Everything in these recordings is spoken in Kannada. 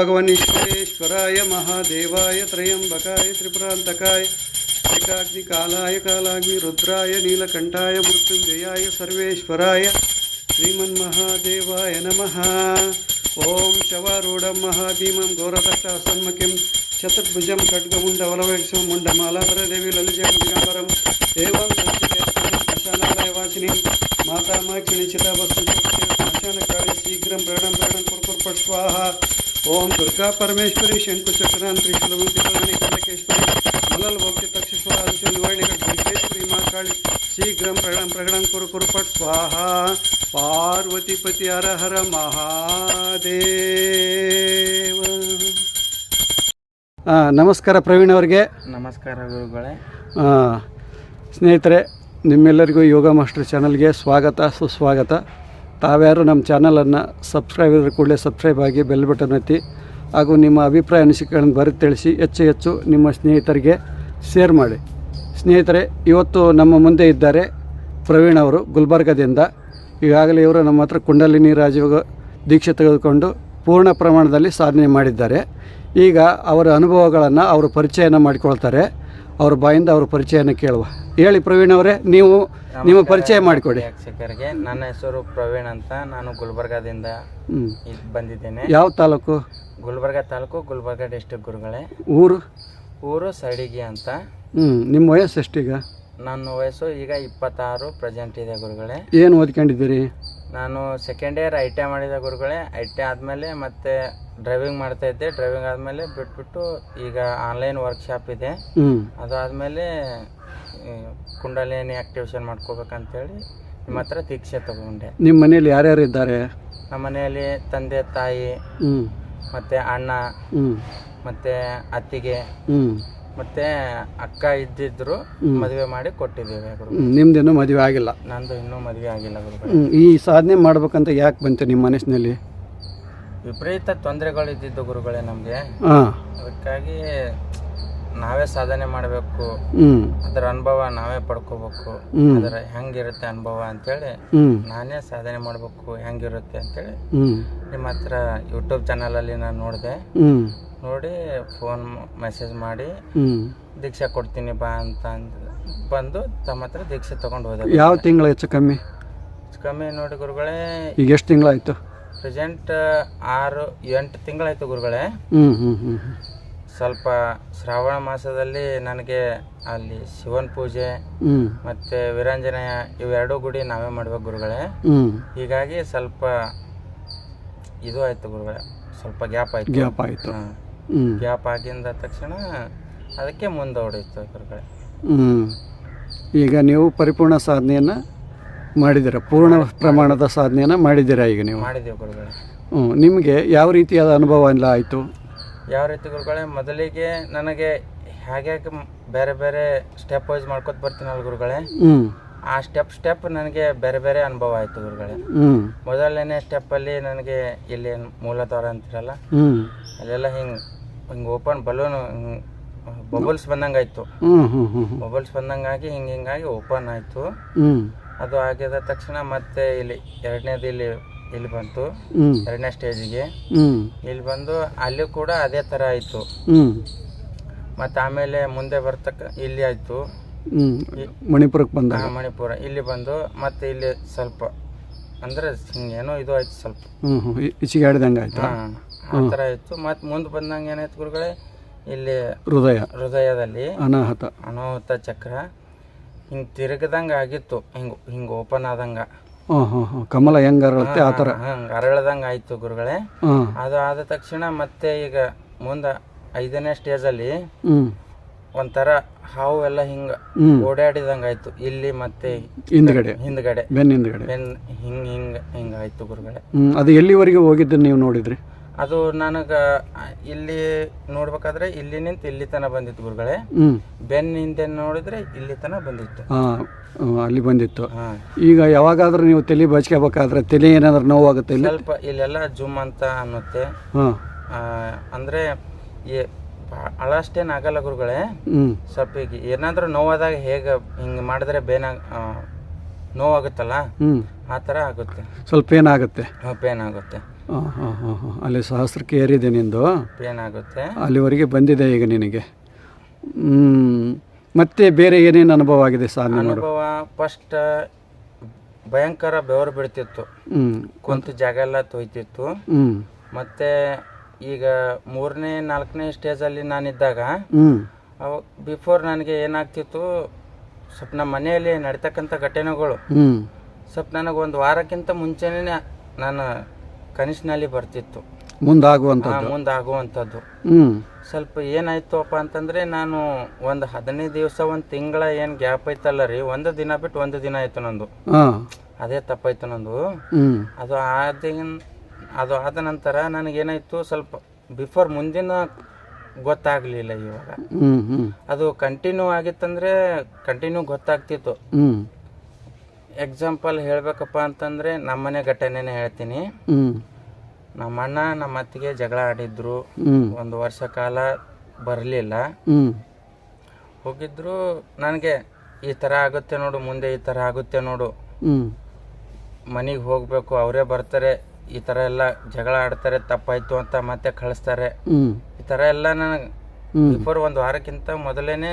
ॐ भगवन् ईश्वरेश्वराय महादेवाय त्र्यम्बकाय त्रिपुरान्तकाय एकाग्निकालाय कालाग्नि रुद्राय नीलकण्ठाय मृत्युञ्जयाय सर्वेश्वराय श्रीमन्महादेवाय नमः ॐ शवारूढं महाभीमं घोरदष्टासन्मुखिं शतद्भुजं खड्गमुण्डवलवक्षं मुण्डमालाधरदेवी ललितं दिगम्बरं एवं स्मशानालयवासिनीं मातामक्षिणिचिता वस्तु स्मशानकाले शीघ्रं प्रणं प्रणं ಓಂ ದುರ್ಗಾ ಪರಮೇಶ್ವರಿ ಶಂಕುಚಕ್ರಾಂತ್ರಿ ಸುಲಭಿ ಸುಲಭಿ ಕನಕೇಶ್ವರಿ ಮಲಲ್ ಭಕ್ತಿ ತಕ್ಷಿಸುವ ಆದಿತ್ಯ ನಿವಾರಣೆ ದುರ್ಗೇಶ್ವರಿ ಮಾ ಶೀಘ್ರಂ ಪ್ರಗಣಂ ಪ್ರಗಣಂ ಕುರು ಪಟ್ ಸ್ವಾಹ ಪಾರ್ವತಿಪತಿ ಹರ ಹರ ಮಹಾದೇವ. ನಮಸ್ಕಾರ ಪ್ರವೀಣ್ ಅವರಿಗೆ. ನಮಸ್ಕಾರ ಗುರುಗಳೇ. ಸ್ನೇಹಿತರೆ ನಿಮ್ಮೆಲ್ಲರಿಗೂ ಯೋಗ ಮಾಸ್ಟರ್ ಚಾನಲ್ಗೆ ಸ್ವಾಗತ ಸುಸ್ವಾಗತ. ತಾವ್ಯಾರು ನಮ್ಮ ಚಾನಲನ್ನು ಸಬ್ಸ್ಕ್ರೈಬ್ ಇದ್ರೆ ಕೂಡಲೇ ಸಬ್ಸ್ಕ್ರೈಬ್ ಆಗಿ ಬೆಲ್ ಬಟನ್ ಒತ್ತಿ ಹಾಗೂ ನಿಮ್ಮ ಅಭಿಪ್ರಾಯ ಅನಿಸಿಕೆಗಳನ್ನು ಬರೆದು ತಿಳಿಸಿ ಹೆಚ್ಚು ಹೆಚ್ಚು ನಿಮ್ಮ ಸ್ನೇಹಿತರಿಗೆ ಶೇರ್ ಮಾಡಿ. ಸ್ನೇಹಿತರೆ, ಇವತ್ತು ನಮ್ಮ ಮುಂದೆ ಇದ್ದಾರೆ ಪ್ರವೀಣ್ ಅವರು ಗುಲ್ಬರ್ಗದಿಂದ. ಈಗಾಗಲೇ ಇವರು ನಮ್ಮ ಹತ್ರ ಕುಂಡಲಿನಿ ರಾಜೀವ್ ದೀಕ್ಷೆ ತೆಗೆದುಕೊಂಡು ಪೂರ್ಣ ಪ್ರಮಾಣದಲ್ಲಿ ಸಾಧನೆ ಮಾಡಿದ್ದಾರೆ. ಈಗ ಅವರ ಅನುಭವಗಳನ್ನು, ಅವರು ಪರಿಚಯನ ಮಾಡಿಕೊಳ್ತಾರೆ. ಅವ್ರ ಬಾಯಿಂದ ಅವ್ರ ಪರಿಚಯನ ಕೇಳುವ. ಹೇಳಿ ಪ್ರವೀಣ್ ಅವರೇ ನೀವು ನಿಮ್ಮ ಪರಿಚಯ ಮಾಡಿಕೊಡಿ. ವೀಕ್ಷಕರಿಗೆ ನನ್ನ ಹೆಸರು ಪ್ರವೀಣ್ ಅಂತ ನಾನು ಗುಲ್ಬರ್ಗಾದಿಂದ ಬಂದಿದ್ದೇನೆ. ಯಾವ ತಾಲೂಕು? ಗುಲ್ಬರ್ಗ ತಾಲೂಕು ಗುಲ್ಬರ್ಗ ಡಿಸ್ಟಿಕ್ ಗುರುಗಳೇ. ಊರು? ಊರು ಸೈಡಿಗೆ ಅಂತ. ಹ್ಮ್ ನಿಮ್ಮ ವಯಸ್ಸು ಎಷ್ಟೀಗ? ನನ್ನ ವಯಸ್ಸು ಈಗ ಇಪ್ಪತ್ತಾರು ಪ್ರೆಸೆಂಟ್ ಇದೆ ಗುರುಗಳೇ. ಏನು ಓದ್ಕೊಂಡಿದ್ದೀರಿ? ನಾನು second year I T I ಮಾಡಿದೆ ಗುರುಗಳೇ ಐ ಟಿ ಆದಮೇಲೆ ಮತ್ತೆ ಡ್ರೈವಿಂಗ್ ಮಾಡ್ತಾ ಇದ್ದೆ. ಡ್ರೈವಿಂಗ್ ಆದಮೇಲೆ ಬಿಟ್ಬಿಟ್ಟು ಈಗ ಆನ್ಲೈನ್ ವರ್ಕ್ಶಾಪ್ ಇದೆ. ಅದಾದಮೇಲೆ ಕುಂಡಲಿನಿ ಆಕ್ಟಿವೇಶನ್ ಮಾಡ್ಕೋಬೇಕಂತೇಳಿ ನಿಮ್ಮ ಹತ್ರ ದೀಕ್ಷೆ ತಗೊಂಡೆ. ನಿಮ್ಮ ಮನೇಲಿ ಯಾರ್ಯಾರು ಇದ್ದಾರೆ? ನಮ್ಮ ಮನೆಯಲ್ಲಿ ತಂದೆ ತಾಯಿ ಮತ್ತೆ ಅಣ್ಣ ಮತ್ತೆ ಅತ್ತಿಗೆ ಮತ್ತು ಅಕ್ಕ ಇದ್ದಿದ್ರು ಮದುವೆ ಮಾಡಿ ಕೊಟ್ಟಿದ್ದೇವೆ ನಿಮ್ದು ಇನ್ನೂ ಮದುವೆ ಆಗಿಲ್ಲ? ನಂದು ಇನ್ನೂ ಮದುವೆ ಆಗಿಲ್ಲ ಹ್ಞೂ ಈ ಸಾಧನೆ ಮಾಡ್ಬೇಕಂತ ಯಾಕೆ ಬಂತು ನಿಮ್ಮ ಮನಸ್ಸಿನಲ್ಲಿ? ವಿಪರೀತ ತೊಂದರೆಗಳು ಇದ್ದಿದ್ದು ಗುರುಗಳೇ ನಮಗೆ. ಹಾಂ. ಅದಕ್ಕಾಗಿ ನಾವೇ ಸಾಧನೆ ಮಾಡಬೇಕು. ಹ್ಞೂ ಅದರ ಅನುಭವ ನಾವೇ ಪಡ್ಕೋಬೇಕು. ಹ್ಮ್. ಅದರ ಹೆಂಗಿರುತ್ತೆ ಅನುಭವ ಅಂತೇಳಿ ಹ್ಞೂ ನಾನೇ ಸಾಧನೆ ಮಾಡಬೇಕು ಹೆಂಗಿರುತ್ತೆ ಅಂತೇಳಿ ಹ್ಞೂ ನಿಮ್ಮ ಹತ್ರ ಯೂಟ್ಯೂಬ್ ಚಾನಲಲ್ಲಿ ನಾನು ನೋಡಿದೆ. ಹ್ಞೂ ನೋಡಿ ಫೋನ್ ಮೆಸೇಜ್ ಮಾಡಿ ದೀಕ್ಷೆ ಕೊಡ್ತೀನಿ ಬಾ ಅಂತ ಅಂದ್ ಬಂದು ತಮ್ಮ ಹತ್ರ ದೀಕ್ಷೆ ತಗೊಂಡು ಹೋದೆ. ಯಾವ ತಿಂಗಳು ಹೆಚ್ಚು ಕಮ್ಮಿ? ಕಮ್ಮಿ ನೋಡಿ ಗುರುಗಳೇ ಈಗ ಎಷ್ಟು ತಿಂಗಳಾಯ್ತು ಪ್ರೆಸೆಂಟ್ ಆರು ಎಂಟು ತಿಂಗಳಾಯ್ತು ಗುರುಗಳೇ. ಸ್ವಲ್ಪ ಶ್ರಾವಣ ಮಾಸದಲ್ಲಿ ನನಗೆ ಅಲ್ಲಿ ಶಿವನ ಪೂಜೆ ಮತ್ತೆ ವೀರಾಂಜನೇಯ ಇವೆರಡೂ ಗುಡಿ ನಾವೇ ಮಾಡ್ಬೇಕು ಗುರುಗಳೇ. ಹೀಗಾಗಿ ಸ್ವಲ್ಪ ಇದು ಆಯ್ತು ಗುರುಗಳೇ ಸ್ವಲ್ಪ ಗ್ಯಾಪ್ ಆಯ್ತು. ಗ್ಯಾಪ್ ಆಯಿತು. ಗ್ಯಾಪ್ ಆಗಿಂದ ತಕ್ಷಣ ಅದಕ್ಕೆ ಮುಂದೆ ಹೊಡಿತು ಗುರುಗಳೇ ಹ್ಞೂ ಈಗ ನೀವು ಪರಿಪೂರ್ಣ ಸಾಧನೆಯನ್ನು ಮಾಡಿದ್ದೀರ ಪೂರ್ಣ ಪ್ರಮಾಣದ ಸಾಧನೆಯನ್ನು ಮಾಡಿದ್ದೀರಾ ಈಗ ನೀವು? ಮಾಡಿದ್ದೀವಿ ಗುರುಗಳೇ. ಹ್ಞೂ ನಿಮಗೆ ಯಾವ ರೀತಿಯಾದ ಅನುಭವ ಎಲ್ಲ ಆಯಿತು? ಯಾವ ರೀತಿ ಗುರುಗಳೇ ಮೊದಲಿಗೆ ನನಗೆ ಹೇಗೆ ಬೇರೆ ಬೇರೆ ಸ್ಟೆಪ್ ವೈಸ್ ಮಾಡ್ಕೊತ ಬರ್ತೀನಲ್ಲ ಗುರುಗಳೇ ಹ್ಞೂ ಆ ಸ್ಟೆಪ್ ಸ್ಟೆಪ್ ನನಗೆ ಬೇರೆ ಬೇರೆ ಅನುಭವ ಆಯಿತು ಗುರುಗಳೇ. ಮೊದಲನೇ ಸ್ಟೆಪ್ಪಲ್ಲಿ ನನಗೆ ಇಲ್ಲಿ ಮೂಲದ್ವಾರ ಅಂತಿರಲ್ಲ ಹ್ಞೂ ಅಲ್ಲೆಲ್ಲ ಹಿಂಗೆ ಹಿಂಗೆ ಓಪನ್ ಬಲೂನ್ ಬಬಲ್ಸ್ ಬಂದಂಗೆ ಆಯಿತು. ಬಬಲ್ಸ್ ಬಂದಂಗಾಗಿ ಹಿಂಗೆ ಹಿಂಗಾಗಿ ಓಪನ್ ಆಯಿತು. ಅದು ಆಗಿದ ತಕ್ಷಣ ಮತ್ತೆ ಇಲ್ಲಿ ಎರಡನೇದು ಇಲ್ಲಿ ಇಲ್ಲಿ ಬಂತು. ಎರಡನೇ ಸ್ಟೇಜಿಗೆ. ಇಲ್ಲಿ ಬಂದು ಅಲ್ಲಿ ಕೂಡ ಅದೇ ಥರ ಆಯಿತು. ಮತ್ತು ಆಮೇಲೆ ಮುಂದೆ ಬರ್ತಕ್ಕ ಇಲ್ಲಿ ಆಯಿತು. ಮಣಿಪುರ ಮಣಿಪುರಕ್ಕೆ ಬಂದಾಗ. ಮಣಿಪುರ. ಇಲ್ಲಿ ಬಂದು ಮತ್ತೆ ಇಲ್ಲಿ ಸ್ವಲ್ಪ ಅಂದ್ರೆ ಏನೋ ಇದು ಆಯ್ತು ಸ್ವಲ್ಪ. ಆಡ್ದಂಗೆ ಆಯ್ತಾ? ಆ ಇತ್ತು. ಮತ್ ಮತ್ತು ಮುಂದೆ ಬಂದಂಗೆ ಏನಾಯ್ತು ಗುರುಗಳೇ ಇಲ್ಲಿ ಹೃದಯ. ಹೃದಯದಲ್ಲಿ ಅನಾಹುತ. ಅನಾಹುತ ಚಕ್ರ ಹಿಂಗ್ ತಿರುಗದಂಗೆ ಆಗಿತ್ತು. ಹಿಂಗೆ ಹಿಂಗೆ ಓಪನ್ ಆದಂಗ. ಕಮಲ ಹೆಂಗೆ ಅರಳುತ್ತೆ ಆ ಥರ. ಹಂಗೆ ಅರಳ್ದಂಗೆ ಆಯಿತು ಗುರುಗಳೇ. ಅದು ಆದ ತಕ್ಷಣ ಮತ್ತೆ ಈಗ ಮುಂದೆ ಐದನೇ ಸ್ಟೇಜಲ್ಲಿ ಅಲ್ಲಿ ಒಂಥರ ಹಾವು ಎಲ್ಲ ಹಿಂಗ ಓಡಾಡಿದಂಗ ಆಯಿತು. ಇಲ್ಲಿ ಮತ್ತೆ ಹಿಂದ್ಗಡೆ. ಹಿಂದ್ಗಡೆ. ಬೆನ್ ಹಿಂದ್ಗಡೆ ಬೆನ್ ಹಿಂಗೆ ಹಿಂಗೆ ಹಿಂಗೆ ಆಯಿತು ಗುರುಗಳೇ. ಅದು ಎಲ್ಲಿವರೆಗೆ ಹೋಗಿದ್ದು ನೀವು ನೋಡಿದ್ರಿ? ಅದು ನನಗೆ ಇಲ್ಲಿ ನೋಡ್ಬೇಕಾದ್ರೆ ಇಲ್ಲಿ ನಿಂತ ಇಲ್ಲಿ ತನ ಬಂದಿತ್ತು ಗುರುಗಳೇ. ಹ್ಞೂ ಬೆನ್ ಹಿಂದೆ ನೋಡಿದ್ರೆ ಇಲ್ಲಿ ತನ ಬಂದಿತ್ತು. ಹಾಂ ಅಲ್ಲಿ ಬಂದಿತ್ತು. ಹಾಂ. ಈಗ ಯಾವಾಗಾದ್ರೂ ನೀವು ತಲೆ ಬಚ್ಕೋಬೇಕಾದ್ರೆ ತಲೆ ಏನಾದ್ರೂ ನೋವಾಗುತ್ತೆ ಇಲ್ಲಿ? ಸ್ವಲ್ಪ ಇಲ್ಲೆಲ್ಲ ಜುಮ್ ಅಂತ ಅನ್ನುತ್ತೆ. ಹಾಂ. ಆ, ಅಂದ್ರೆ ಈ ಅಳಷ್ಟೇನು ಆಗಲ್ಲ ಗುರುಗಳೇ. ಹ್ಞೂ ಸ್ವಲ್ಪ ಈಗ ಏನಾದ್ರೂ ನೋವಾದಾಗ ಹೇಗೆ ಹಿಂಗೆ ಮಾಡಿದ್ರೆ ಬೇನ ನೋವಾಗುತ್ತಲ್ಲ? ಹ್ಞೂ ಆ ಥರ ಆಗುತ್ತೆ. ಸ್ವಲ್ಪ ಏನಾಗುತ್ತೆ? ಪೇನ್ ಆಗುತ್ತೆ ಹಾಂ ಹಾಂ ಹಾಂ ಹಾಂ. ಅಲ್ಲಿ ಸಹಸ್ರಕ್ಕೆ ಏರಿದೆ ನಿಂದು. ಏನಾಗುತ್ತೆ ಅಲ್ಲಿವರೆಗೆ ಬಂದಿದೆ ಈಗ ನಿನಗೆ. ಹ್ಮ್. ಮತ್ತೆ ಬೇರೆ ಏನೇನು ಅನುಭವ ಆಗಿದೆ ಸಾಧನೆ ಮಾಡು ಅನುಭವ ಫಸ್ಟ್ ಭಯಂಕರ ಬೆವರು ಬಿಡ್ತಿತ್ತು ಹ್ಞೂ ಕುಂತ ಜಾಗ ಎಲ್ಲ ತೊಯ್ತಿತ್ತು. ಹ್ಞೂ ಮತ್ತೆ ಈಗ ಮೂರನೇ ನಾಲ್ಕನೇ ಸ್ಟೇಜಲ್ಲಿ ನಾನಿದ್ದಾಗ ಹ್ಞೂ ಬಿಫೋರ್ ನನಗೆ ಏನಾಗ್ತಿತ್ತು ಸ್ವಲ್ಪ ನಮ್ಮ ಮನೆಯಲ್ಲಿ ನಡೀತಕ್ಕಂಥ ಘಟನೆಗಳು. ಹ್ಞೂ ಸ್ವಲ್ಪ ನನಗೆ ಒಂದು ವಾರಕ್ಕಿಂತ ಮುಂಚೆನೇ ನಾನು ಕನಸಿನಲ್ಲಿ ಬರ್ತಿತ್ತು. ಮುಂದಾಗುವಂಥದ್ದು. ಮುಂದೆ ಆಗುವಂಥದ್ದು ಹ್ಞೂ ಸ್ವಲ್ಪ ಏನಾಯ್ತಪ್ಪ ಅಂತಂದ್ರೆ ನಾನು ಒಂದು ಹದಿನೈದು ದಿವಸ ಒಂದು ತಿಂಗಳ ಏನು ಗ್ಯಾಪ್ ಐತಲ್ಲ ರೀ ಒಂದು ದಿನ ಬಿಟ್ಟು ಒಂದು ದಿನ ಆಯ್ತು ನಂದು. ಅದೇ ತಪ್ಪಾಯ್ತು ನಂದು. ಅದು ಆದ ಅದು ಆದ ನಂತರ ನನಗೇನಾಯಿತು ಸ್ವಲ್ಪ ಬಿಫೋರ್ ಮುಂದಿನ ಗೊತ್ತಾಗಲಿಲ್ಲ ಇವಾಗ. ಅದು ಕಂಟಿನ್ಯೂ ಆಗಿತ್ತಂದ್ರೆ ಕಂಟಿನ್ಯೂ ಗೊತ್ತಾಗ್ತಿತ್ತು. ಎಕ್ಸಾಂಪಲ್ ಹೇಳ್ಬೇಕಪ್ಪ ಅಂತಂದ್ರೆ ನಮ್ಮನೆ ಘಟನೆನೇ ಹೇಳ್ತೀನಿ. ನಮ್ಮ ಅಣ್ಣ ನಮ್ಮ ಅತ್ತಿಗೆ ಜಗಳ ಆಡಿದ್ರು. ಒಂದು ವರ್ಷ ಕಾಲ ಬರಲಿಲ್ಲ. ಹ್ಮ್. ಹೋಗಿದ್ರು ನನಗೆ ಈ ಥರ ಆಗುತ್ತೆ ನೋಡು ಮುಂದೆ ಈ ಥರ ಆಗುತ್ತೆ ನೋಡು. ಹ್ಮ್. ಮನೆಗೆ ಹೋಗಬೇಕು ಅವರೇ ಬರ್ತಾರೆ ಈ ಥರ ಎಲ್ಲ ಜಗಳ ಆಡ್ತಾರೆ ತಪ್ಪಾಯ್ತು ಅಂತ ಮತ್ತೆ ಕಳಿಸ್ತಾರೆ. ಈ ಥರ ಎಲ್ಲ ನನಗೆ ಬಿಫೋರ್ ಒಂದು ವಾರಕ್ಕಿಂತ ಮೊದಲೇನೆ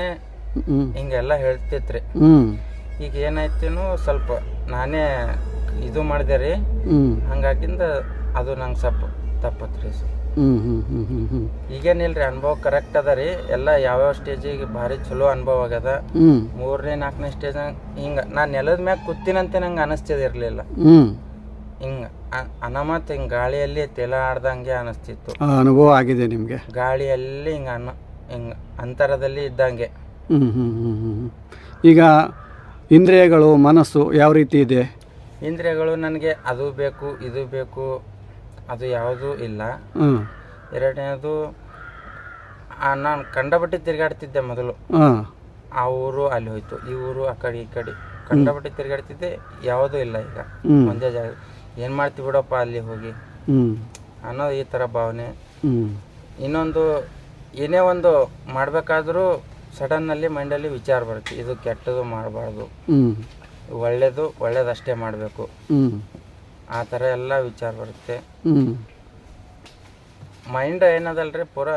ಹಿಂಗೆಲ್ಲ ಹೇಳ್ತಿತ್ರಿ. ಹ್ಞೂ ಈಗ ಏನಾಯ್ತೇನು ಸ್ವಲ್ಪ ನಾನೇ ಇದು ಮಾಡಿದೆ ರೀ. ಹಂಗಾಗಿಂದ ಅದು ನಂಗೆ ಸ್ವಲ್ಪ ತಪ್ಪತ್ರಿ ಸರ್. ಈಗೇನಿಲ್ರಿ ಅನುಭವ ಕರೆಕ್ಟ್ ಅದ ರೀ. ಎಲ್ಲ ಯಾವ್ಯಾವ ಸ್ಟೇಜಿಗೆ ಭಾರಿ ಚಲೋ ಅನುಭವ ಆಗ್ಯದ. ಮೂರನೇ ನಾಲ್ಕನೇ ಸ್ಟೇಜ್ ಹಿಂಗ ನಾನು ನೆಲದ ಮ್ಯಾಗ ಕೂತಿನಂತೆ ನಂಗೆ ಅನಿಸ್ತಿದಿರ್ಲಿಲ್ಲ ಹಿಂಗೆ ಅನಾಮತ್ ಹಿಂಗೆ ಗಾಳಿಯಲ್ಲಿ ತೆಲ ಆಡ್ದಂಗೆ ಅನಿಸ್ತಿತ್ತು. ಅನುಭವ ಆಗಿದೆ ನಿಮಗೆ? ಗಾಳಿಯಲ್ಲಿ ಹಿಂಗ ಅನ್ನ ಹಿಂಗ ಅಂತರದಲ್ಲಿ ಇದ್ದಂಗೆ. ಈಗ ಇಂದ್ರಿಯಗಳು ಮನಸ್ಸು ಯಾವ ರೀತಿ ಇದೆ? ಇಂದ್ರಿಯಗಳು ನನಗೆ ಅದು ಬೇಕು ಇದು ಬೇಕು ಅದು ಯಾವುದೂ ಇಲ್ಲ. ಎರಡನೇದು ನಾನು ಕಂಡಬಟ್ಟಿ ತಿರುಗಾಡ್ತಿದ್ದೆ ಮೊದಲು. ಹಾಂ. ಆ ಊರು ಅಲ್ಲಿ ಹೋಯ್ತು. ಈ ಊರು ಆ ಕಡೆ ಈ ಕಡೆ. ಕಂಡಪಟ್ಟಿ ತಿರುಗಾಡ್ತಿದ್ದೆ ಯಾವುದೂ ಇಲ್ಲ ಈಗ. ಒಂದೇ ಜಾಗ. ಏನು ಮಾಡ್ತಿ ಬಿಡಪ್ಪ ಅಲ್ಲಿ ಹೋಗಿ? ಹ್ಞೂ ಅನ್ನೋದು ಈ ಥರ ಭಾವನೆ. ಹ್ಞೂ ಇನ್ನೊಂದು ಏನೇ ಒಂದು ಮಾಡಬೇಕಾದ್ರೂ ಸಡನ್ನಲ್ಲಿ ಮೈಂಡಲ್ಲಿ ವಿಚಾರ ಬರುತ್ತೆ ಇದು ಕೆಟ್ಟದು ಮಾಡಬಾರ್ದು. ಒಳ್ಳೇದು ಒಳ್ಳೇದಷ್ಟೇ ಮಾಡಬೇಕು. ಆ ಥರ ಎಲ್ಲ ವಿಚಾರ ಬರುತ್ತೆ. ಮೈಂಡ್ ಏನದಲ್ರಿ ಪೂರ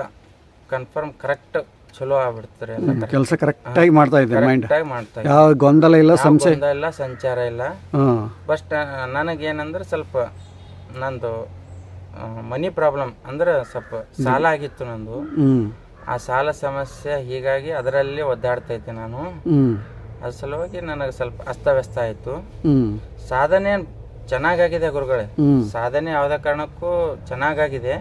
ಕನ್ಫರ್ಮ್ ಕರೆಕ್ಟ್ ಚಲೋ ಆಗ್ಬಿಡ್ತಾರೆ ಕೆಲಸ ಕರೆಕ್ಟ್ ಆಗಿ ಮಾಡ್ತಾ ಇದ್ದಾರೆ ಮೈಂಡ್. ಮಾಡ್ತಾರೆ ಯಾವ ಗೊಂದಲ ಇಲ್ಲ ಸಂಶಯ. ಇಲ್ಲ ಸಂಚಾರ ಇಲ್ಲ. ಫಸ್ಟ್ ಫಸ್ಟ್ ನನಗೇನಂದ್ರೆ ಸ್ವಲ್ಪ ನಂದು ಮನಿ ಪ್ರಾಬ್ಲಮ್ ಅಂದ್ರೆ ಸ್ವಲ್ಪ ಸಾಲ ಆಗಿತ್ತು ನಂದು ಆ ಸಾಲ ಸಮಸ್ಯೆ ಹೀಗಾಗಿ ಅದರಲ್ಲಿ ಒದ್ದಾಡ್ತೈತೆ ನಾನು. ಅದ್ರ ಸಲುವಾಗಿ ನನಗೆ ಸ್ವಲ್ಪ ಅಸ್ತವ್ಯಸ್ತ ಆಯ್ತು. ಸಾಧನೆ ಚೆನ್ನಾಗಾಗಿದೆ ಗುರುಗಳೇ. ಸಾಧನೆ ಯಾವ್ದೇ ಕಾರಣಕ್ಕೂ ಚೆನ್ನಾಗಾಗಿದೆ.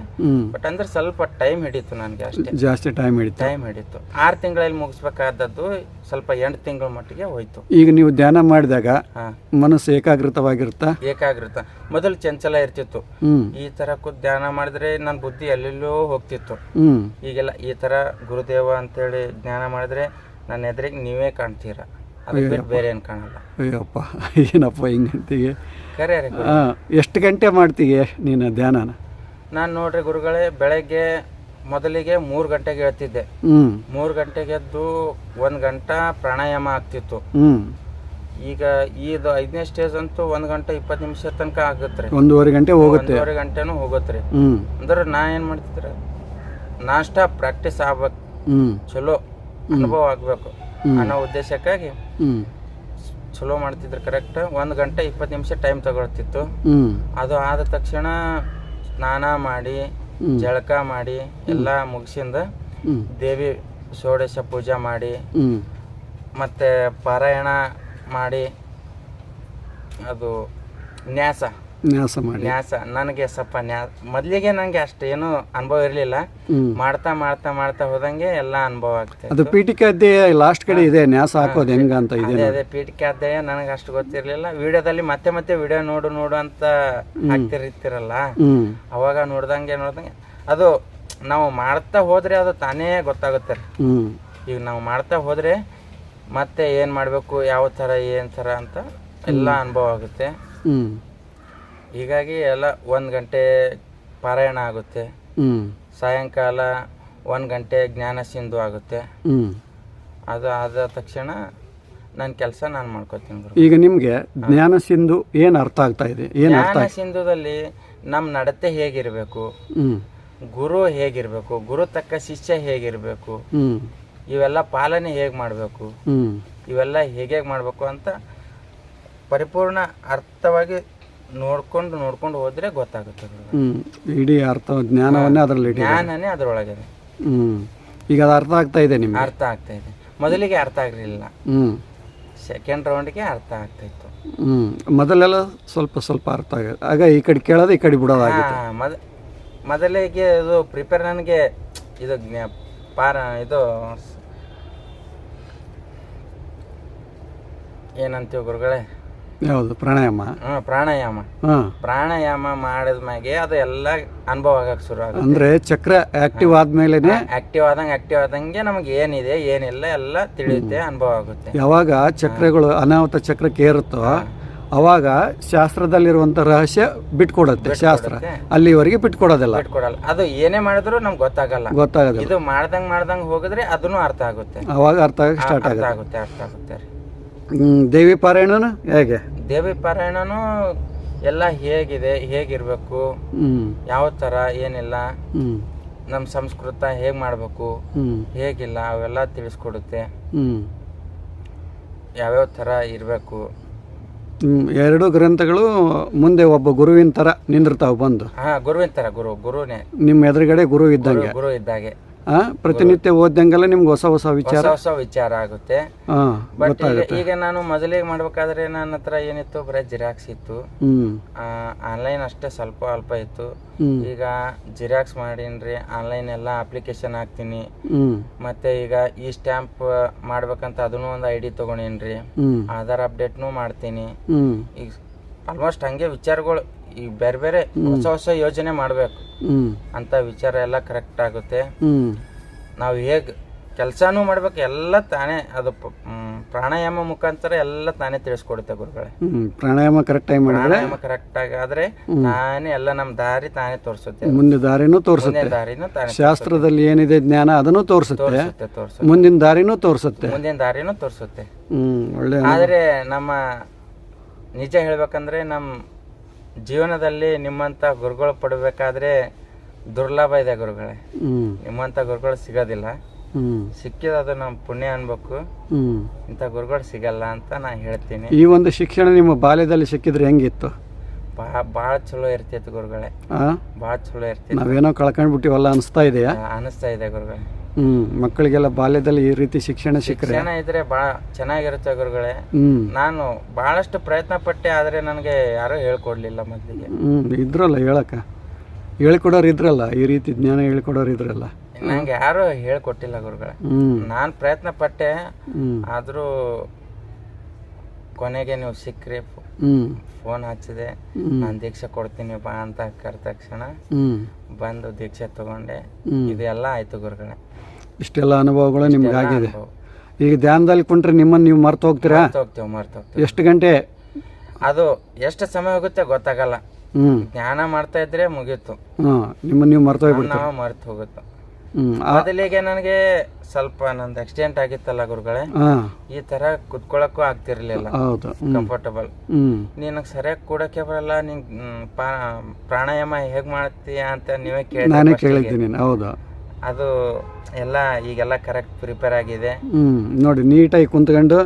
ಬಟ್ ಅಂದ್ರೆ ಸ್ವಲ್ಪ ಟೈಮ್ ಹಿಡಿತು ನನಗೆ ಅಷ್ಟೇ. ಜಾಸ್ತಿ ಟೈಮ್ ಹಿಡಿತು. ಟೈಮ್ ಹಿಡಿತು. ಆರು ತಿಂಗಳಲ್ಲಿ ಮುಗಿಸ್ಬೇಕಾದದ್ದು ಸ್ವಲ್ಪ ಎಂಟು ತಿಂಗಳ ಮಟ್ಟಿಗೆ ಹೋಯ್ತು. ಈಗ ನೀವು ಧ್ಯಾನ ಮಾಡಿದಾಗ ಮನಸ್ಸು ಏಕಾಗ್ರತವಾಗಿರುತ್ತಾ? ಏಕಾಗ್ರತ. ಮೊದಲು ಚಂಚಲ ಇರ್ತಿತ್ತು. ಈ ತರ ಕೂತ್ ಧ್ಯಾನ ಮಾಡಿದ್ರೆ ನನ್ನ ಬುದ್ಧಿ ಎಲ್ಲೆಲ್ಲೋ ಹೋಗ್ತಿತ್ತು. ಈಗೆಲ್ಲ ಈ ತರ ಗುರುದೇವ ಅಂತೇಳಿ ಧ್ಯಾನ ಮಾಡಿದ್ರೆ ನನ್ನ ಎದುರಿಗೆ ನೀವೇ ಕಾಣ್ತೀರ? ಅದು ಬಿಟ್ಟು ಬೇರೆ ಏನು ಕಾಣಲ್ಲ. ಅಯ್ಯಪ್ಪ ಏನಪ್ಪ ಹಿಂಗಂತೀಗೆ ಖರೆ ರೀ ಗುರು. ಹಾಂ ಎಷ್ಟು ಗಂಟೆ ಮಾಡ್ತೀಯ ನೀನು ಧ್ಯಾನನ? ನಾನು ನೋಡ್ರಿ ಗುರುಗಳೇ ಬೆಳಗ್ಗೆ ಮೊದಲಿಗೆ ಮೂರು ಗಂಟೆಗೆ ಹೇಳ್ತಿದ್ದೆ ಹ್ಞೂ ಮೂರು ಗಂಟೆಗೆ ಎದ್ದು ಒಂದು ಗಂಟೆ ಪ್ರಾಣಾಯಾಮ ಆಗ್ತಿತ್ತು. ಹ್ಞೂ ಈಗ ಇದು ಐದನೇ ಸ್ಟೇಜ್ ಅಂತೂ ಒಂದು ಗಂಟೆ ಇಪ್ಪತ್ತು ನಿಮಿಷ ತನಕ ಆಗುತ್ತೆ ರೀ. ಒಂದೂವರೆ ಗಂಟೆ ಹೋಗುತ್ತೆ. ಒಂದೂವರೆ ಗಂಟೆನೂ ಹೋಗುತ್ತೆ ರೀ. ಹ್ಞೂ ಅಂದ್ರೆ ನಾ ಏನು ಮಾಡ್ತಿದ್ರೆ ನಾಷ್ಟ ಪ್ರಾಕ್ಟೀಸ್ ಆಗ್ಬೇಕು. ಹ್ಞೂ ಚಲೋ ಅನುಭವ ಆಗಬೇಕು. ಅನ್ನೋ ಉದ್ದೇಶಕ್ಕಾಗಿ ಚಲೋ ಮಾಡ್ತಿದ್ರು ಕರೆಕ್ಟ್ ಒಂದು ಗಂಟೆ ಇಪ್ಪತ್ತು ನಿಮಿಷ ಟೈಮ್ ತಗೊಳ್ತಿತ್ತು. ಅದು ಆದ ತಕ್ಷಣ ಸ್ನಾನ ಮಾಡಿ ಜಳಕ ಮಾಡಿ ಎಲ್ಲ ಮುಗಿಸಿಂದ ದೇವಿ ಷೋಡಶ ಪೂಜೆ ಮಾಡಿ ಮತ್ತು ಪಾರಾಯಣ ಮಾಡಿ ಅದು ನ್ಯಾಸ. ನ್ಯಾಸ ಮಾಡಿ. ನ್ಯಾಸ. ನನಗೆ ಸ್ವಲ್ಪ ನ್ಯಾ ಮೊದಲಿಗೆ ನನಗೆ ಅಷ್ಟು ಏನು ಅನುಭವ ಇರಲಿಲ್ಲ. ಮಾಡ್ತಾ ಮಾಡ್ತಾ ಮಾಡ್ತಾ ಹೋದಂಗೆ ಎಲ್ಲ ಅನುಭವ ಆಗ್ತದೆ ಅದು ಪೀಠಿಕೆ ಅಧ್ಯಾಯ ಲಾಸ್ಟ್ ಕಡೆ ಇದೆ ನ್ಯಾಸ ಹಾಕೋದು ಹೆಂಗ ಅಂತ ಇದೆ ಅದೇ ಅದೇ ಪೀಠಿಕೆ ಅಧ್ಯಾಯ ನನಗೆ ಅಷ್ಟು ಗೊತ್ತಿರಲಿಲ್ಲ. ವಿಡಿಯೋದಲ್ಲಿ ಮತ್ತೆ ಮತ್ತೆ ವಿಡಿಯೋ ನೋಡು ನೋಡು ಅಂತ ಹಾಕ್ತಿರ್ತಿರಲ್ಲ? ಅವಾಗ ನೋಡ್ದಂಗೆ ನೋಡ್ದಂಗೆ. ಅದು ನಾವು ಮಾಡ್ತಾ ಹೋದ್ರೆ ಅದು ತಾನೇ ಗೊತ್ತಾಗುತ್ತೆ. ಈಗ ನಾವು ಮಾಡ್ತಾ ಹೋದ್ರೆ ಮತ್ತೆ ಏನು ಮಾಡಬೇಕು ಯಾವ ತರ ಏನ್ ತರ ಅಂತ ಎಲ್ಲ ಅನುಭವ ಆಗುತ್ತೆ. ಹೀಗಾಗಿ ಎಲ್ಲ ಒಂದು ಗಂಟೆ ಪಾರಾಯಣ ಆಗುತ್ತೆ. ಸಾಯಂಕಾಲ ಒಂದು ಗಂಟೆ ಜ್ಞಾನ ಸಿಂಧು ಆಗುತ್ತೆ. ಅದು ಆದ ತಕ್ಷಣ ನನ್ನ ಕೆಲಸ ನಾನು ಮಾಡ್ಕೋತೀನಿ ಈಗ ನಿಮಗೆ ಜ್ಞಾನ ಸಿಂಧು ಏನು ಅರ್ಥ ಆಗ್ತಾ ಇದೆ? ಜ್ಞಾನ ಸಿಂಧುದಲ್ಲಿ ನಮ್ಮ ನಡತೆ ಹೇಗಿರಬೇಕು? ಗುರು ಹೇಗಿರಬೇಕು? ಗುರು ತಕ್ಕ ಶಿಷ್ಯ ಹೇಗಿರಬೇಕು? ಇವೆಲ್ಲ ಪಾಲನೆ ಹೇಗೆ ಮಾಡಬೇಕು? ಇವೆಲ್ಲ ಹೇಗೆ ಮಾಡಬೇಕು ಅಂತ ಪರಿಪೂರ್ಣ ಅರ್ಥವಾಗಿ ನೋಡ್ಕೊಂಡು ನೋಡ್ಕೊಂಡು ಹೋದ್ರೆ ಗೊತ್ತಾಗುತ್ತೆ. ಹ್ಞೂ ಇಡೀ ಅರ್ಥ ಜ್ಞಾನವನ್ನೇ ಅದರಲ್ಲಿ ಇಡಿ ಜ್ಞಾನನೇ ಅದರೊಳಗಿದೆ ಹ್ಞೂ ಈಗ ಅದು ಅರ್ಥ ಆಗ್ತಾ ಇದೆ ನಿಮಗೆ? ಅರ್ಥ ಆಗ್ತಾ ಇದೆ. ಮೊದಲಿಗೆ ಅರ್ಥ ಆಗಲಿಲ್ಲ. ಹ್ಞೂ ಸೆಕೆಂಡ್ ರೌಂಡ್ಗೆ ಅರ್ಥ ಆಗ್ತಾ ಇತ್ತು. ಹ್ಞೂ ಮೊದಲೆಲ್ಲ ಸ್ವಲ್ಪ ಸ್ವಲ್ಪ ಅರ್ಥ ಆಗ ಆಗ ಈ ಕಡೆ ಕೇಳೋದು ಈ ಕಡೆ ಬಿಡೋದು ಹಾ, ಮೊದ ಮೊದಲಿಗೆ ಇದು ಪ್ರಿಪೇರ್ ನನಗೆ ಇದು ಜ್ಞಾ- ಪಾರ ಇದು ಸ್- ಏನಂತೀವಿ ಗುರುಗಳೇ? ಯಾವುದು ಪ್ರಾಣಾಯಾಮ. ಹಾ ಪ್ರಾಣಾಯಾಮ. ಹಾಂ. ಪ್ರಾಣಾಯಾಮ ಮಾಡಿದ ಮ್ಯಾಗೆ ಅದು ಎಲ್ಲ ಅನುಭವ ಆಗಕ್ಕೆ ಶುರು ಆಗುತ್ತೆ. ಅಂದರೆ ಚಕ್ರ ಆಕ್ಟಿವ್ ಆದ್ಮೇಲೆ ಆಕ್ಟಿವ್ ಆದಂಗೆ ಆಕ್ಟಿವ್ ಆದಂಗೆ ನಮ್ಗೆ ಏನಿದೆ ಏನಿಲ್ಲ ಎಲ್ಲ ತಿಳಿಯುತ್ತೆ ಅನುಭವ ಆಗುತ್ತೆ. ಯಾವಾಗ ಚಕ್ರಗಳು ಅನಾಹುತ ಚಕ್ರಕ್ಕೆ ಏರುತ್ತೋ ಅವಾಗ ಶಾಸ್ತ್ರದಲ್ಲಿರುವಂಥ ರಹಸ್ಯ ಬಿಟ್ಕೊಡುತ್ತೆ ಶಾಸ್ತ್ರ. ಅಲ್ಲಿವರೆಗೆ ಬಿಟ್ಕೊಡೋದಿಲ್ಲ. ಬಿಟ್ಕೊಡಲ್ಲ. ಅದು ಏನೇ ಮಾಡಿದ್ರು ನಮ್ಗೆ ಗೊತ್ತಾಗಲ್ಲ. ಗೊತ್ತಾಗೋದಿಲ್ಲ. ಇದು ಮಾಡ್ದಂಗ್ ಮಾಡ್ದಂಗ್ ಹೋಗಿದ್ರೆ ಅದನ್ನು ಅರ್ಥ ಆಗುತ್ತೆ. ಅವಾಗ ಅರ್ಥ ಆಗಕ್ಕೆ ಸ್ಟಾರ್ಟ್ ಅರ್ಥ ಆಗುತ್ತೆ. ಆಗುತ್ತೆ ಅರ್ಥ ಆಗುತ್ತೆ. ರೀ ಹ್ಮ್, ದೇವಿ ಪಾರಾಯಣನು ಹೇಗೆ? ದೇವಿ ಪಾರಾಯಣನು ಎಲ್ಲ ಹೇಗಿದೆ ಹೇಗಿರ್ಬೇಕು ಯಾವ ಥರ ಏನಿಲ್ಲ ಹ್ಞೂ ನಮ್ಮ ಸಂಸ್ಕೃತ ಹೇಗೆ ಮಾಡಬೇಕು ಹೇಗಿಲ್ಲ ಅವೆಲ್ಲ ತಿಳಿಸ್ಕೊಡುತ್ತೆ. ಯಾವ್ಯಾವ ಥರ ಇರಬೇಕು. ಹ್ಮ್, ಎರಡು ಗ್ರಂಥಗಳು ಮುಂದೆ ಒಬ್ಬ ಗುರುವಿನ ಥರ ನಿಂದಿರ್ತಾವೆ ಬಂದು. ಹಾ ಗುರುವಿನ ಥರ ಗುರು ಗುರುನೇ. ನಿಮ್ಮ ಎದುರುಗಡೆ ಗುರು ಇದ್ದಂಗೆ. ಗುರು ಇದ್ದಾಗೆ. ಪ್ರತಿನಿತ್ಯ ಓದ್ದಂಗೆಲ್ಲ ನಿಮ್ಗೆ ಹೊಸ ಹೊಸ ವಿಚಾರ? ಹೊಸ ವಿಚಾರ ಆಗುತ್ತೆ. ಬಟ್ ಈಗ ನಾನು ಮೊದಲಿಗೆ ಮಾಡ್ಬೇಕಾದ್ರೆ ನನ್ನ ಹತ್ರ ಏನಿತ್ತು ಬರೀ ಜಿರಾಕ್ಸ್ ಇತ್ತು. ಆನ್ಲೈನ್ ಅಷ್ಟೇ ಸ್ವಲ್ಪ ಅಲ್ಪ ಇತ್ತು. ಈಗ ಜಿರಾಕ್ಸ್ ಮಾಡೀನ್ರಿ ಆನ್ಲೈನ್ ಎಲ್ಲ ಅಪ್ಲಿಕೇಶನ್ ಹಾಕ್ತೀನಿ. ಮತ್ತೆ ಈಗ ಈ ಸ್ಟ್ಯಾಂಪ್ ಮಾಡ್ಬೇಕಂತ ಅದನ್ನು ಒಂದು ಐ ಡಿ ತಗೊಂಡೇನ್ರಿ. ಆಧಾರ್ ಅಪ್ಡೇಟ್ನು ಮಾಡ್ತೀನಿ. ಈಗ ಆಲ್ಮೋಸ್ಟ್ ಹಂಗೆ ವಿಚಾರಗಳು ಈಗ ಬೇರೆ ಬೇರೆ ಹೊಸ ಹೊಸ ಯೋಜನೆ ಮಾಡಬೇಕು. ಅಂತ ವಿಚಾರ ಎಲ್ಲ ಕರೆಕ್ಟ್ ಆಗುತ್ತೆ. ನಾವು ಹೇಗ್ ಕೆಲಸನೂ ಮಾಡ್ಬೇಕು ಎಲ್ಲ ತಾನೇ ಅದು ಪ್ರಾಣಾಯಾಮ ಮುಖಾಂತರ ಎಲ್ಲ ತಾನೇ ತಿಳಿಸ್ಕೊಡುತ್ತೆ ಗುರುಗಳೇ. ಪ್ರಾಣಾಯಾಮ ಕರೆಕ್ಟ್ ಟೈಮ್ ಮಾಡಿದ್ರೆ? ಪ್ರಾಣಾಯಾಮ ಕರೆಕ್ಟ್ ಆದ್ರೆ ತಾನೇ ಎಲ್ಲ ನಮ್ಮ ದಾರಿ ತಾನೇ ತೋರಿಸುತ್ತೆ. ಮುಂದೆ ದಾರಿನೂ ತೋರಿಸುತ್ತೆ. ದಾರಿನೂ ತಾನೇ ಶಾಸ್ತ್ರದಲ್ಲಿ ಏನಿದೆ ಜ್ಞಾನ ಅದನ್ನು ತೋರಿಸುತ್ತೆ. ತೋರಿಸುತ್ತೆ ತೋರಿಸುತ್ತೆ. ಮುಂದಿನ ದಾರಿನೂ ತೋರಿಸುತ್ತೆ. ಮುಂದಿನ ದಾರಿನೂ ತೋರಿಸುತ್ತೆ. ಒಳ್ಳೆ ಆದರೆ ನಮ್ಮ ನಿಜ ಹೇಳ್ಬೇಕಂದ್ರೆ ನಮ್ಮ ಜೀವನದಲ್ಲಿ ನಿಮ್ಮಂಥ ಗುರುಗಳು ಪಡಬೇಕಾದ್ರೆ ದುರ್ಲಭ ಇದೆ ಗುರುಗಳೇ. ನಿಮ್ಮಂತ ನಿಮ್ಮಂಥ ಗುರುಗಳು ಸಿಗೋದಿಲ್ಲ. ಸಿಕ್ಕಿದ ಅದು ನಮ್ಮ ಪುಣ್ಯ ಅನ್ಬೇಕು. ಇಂಥ ಗುರುಗಳು ಸಿಗಲ್ಲ ಅಂತ ನಾ ಹೇಳ್ತೀನಿ. ಈ ಒಂದು ಶಿಕ್ಷಣ ನಿಮ್ಮ ಬಾಲ್ಯದಲ್ಲಿ ಸಿಕ್ಕಿದ್ರೆ ಹೆಂಗಿತ್ತು? ಭಾಳ ಚಲೋ ಇರ್ತೈತಿ ಗುರುಗಳೇ. ಬಹಳ ಭಾಳ ಚಲೋ ಇರ್ತೈತಿ ನಾವೇನೋ ಕಳ್ಕೊಂಡ್ಬಿಟ್ಟಿವಲ್ಲ ಅನಿಸ್ತಾ ಇದೆಯಾ? ಅನಿಸ್ತಾ ಇದೆ ಗುರುಗಳೇ. ಮಕ್ಕಳಿಗೆಲ್ಲ ಬಾಲ್ಯದಲ್ಲಿ ಈ ರೀತಿ ಶಿಕ್ಷಣ ಸಿಕ್ಕರೆ. ಶಿಕ್ಷಣ ಇದ್ರೆ ಬಹಳ ಚೆನ್ನಾಗಿರುತ್ತೆ ಗುರುಗಳೇ. ನಾನು ಬಹಳಷ್ಟು ಪ್ರಯತ್ನ ಪಟ್ಟೆ ಆದ್ರೆ ನನಗೆ ಯಾರೂ ಹೇಳ್ಕೊಡ್ಲಿಲ್ಲ ಮೊದಲಿಗೆ. ಇದ್ರಲ್ಲ ಹೇಳಕ್ಕ. ಹೇಳ್ಕೊಡೋರು ಇದ್ರಲ್ಲ ಈ ರೀತಿ ಜ್ಞಾನ ಹೇಳ್ಕೊಡೋರು ಇದ್ರಲ್ಲ. ನಂಗೆ ಯಾರು ಹೇಳ್ಕೊಟ್ಟಿಲ್ಲ ಗುರುಗಳೇ. ನಾನು ಪ್ರಯತ್ನ ಪಟ್ಟೆ ಆದರೂ ಕೊನೆಗೆ ನೀವು ಸಿಕ್ಕ್ರಿ ಫೋನ್ ಹಚ್ಚಿದೆ. ನಾನು ದೀಕ್ಷೆ ಕೊಡ್ತೀನಿ ಬಾ ಅಂತ ಕರೆದ ತಕ್ಷಣ ಬಂದು ದೀಕ್ಷೆ ತಗೊಂಡೆ. ಇದೆಲ್ಲ ಆಯ್ತು ಗುರುಗಳೇ. ಇಷ್ಟೆಲ್ಲ ಅನುಭವಗಳು ನಿಮ್ಗೆ ಆಗಿದೆ. ಈಗ ಧ್ಯಾನದಲ್ಲಿ ಕುಂಟ್ರೆ ನಿಮ್ಮನ್ನು ನೀವು ಮರ್ತು ಹೋಗ್ತೀರಾ? ಹೋಗ್ತೀವಿ ಮರ್ತ್ ಹೋಗ್ತೀವಿ. ಎಷ್ಟು ಗಂಟೆ? ಅದು ಎಷ್ಟು ಸಮಯ ಹೋಗುತ್ತೆ ಗೊತ್ತಾಗಲ್ಲ. ಜ್ಞಾನ ಮಾಡ್ತಾ ಇದ್ರೆ ಮುಗೀತು. ನಿಮ್ಮನ್ನು ನೀವು ಮರ್ತು ಹೋಗ್ಬಿಡ್ತೀವಿ ನಾವು ಮರ್ತು ಹೋಗುತ್ತೆ. ಮೊದಲಿಗೆ ನನಗೆ ಸ್ವಲ್ಪ ನಂದು ಆಕ್ಸಿಡೆಂಟ್ ಆಗಿತ್ತಲ್ಲ ಗುರುಗಳೇ ಈ ತರ ಕುತ್ಕೊಳಕ್ಕೂ ಆಗ್ತಿರ್ಲಿಲ್ಲ. ಕಂಫರ್ಟಬಲ್ ನಿನಗ್ ಸರಿಯಾಗಿ ಕೂಡಕ್ಕೆ ಬರಲ್ಲ ನೀನ್ ಪ್ರಾಣಾಯಾಮ ಹೇಗ್ ಮಾಡ್ತೀಯ ಅಂತ ನೀವೇ ಕೇಳಿದ್ದೀನಿ ಹೌದು. ಅದು ಎಲ್ಲ ಈಗೆಲ್ಲ ಕರೆಕ್ಟ್ ಪ್ರಿಪೇರ್ ಆಗಿದೆ. ಹ್ಮ್ ನೋಡಿ ನೀಟಾಗಿ ಕುಂತ್ಕೊಂಡು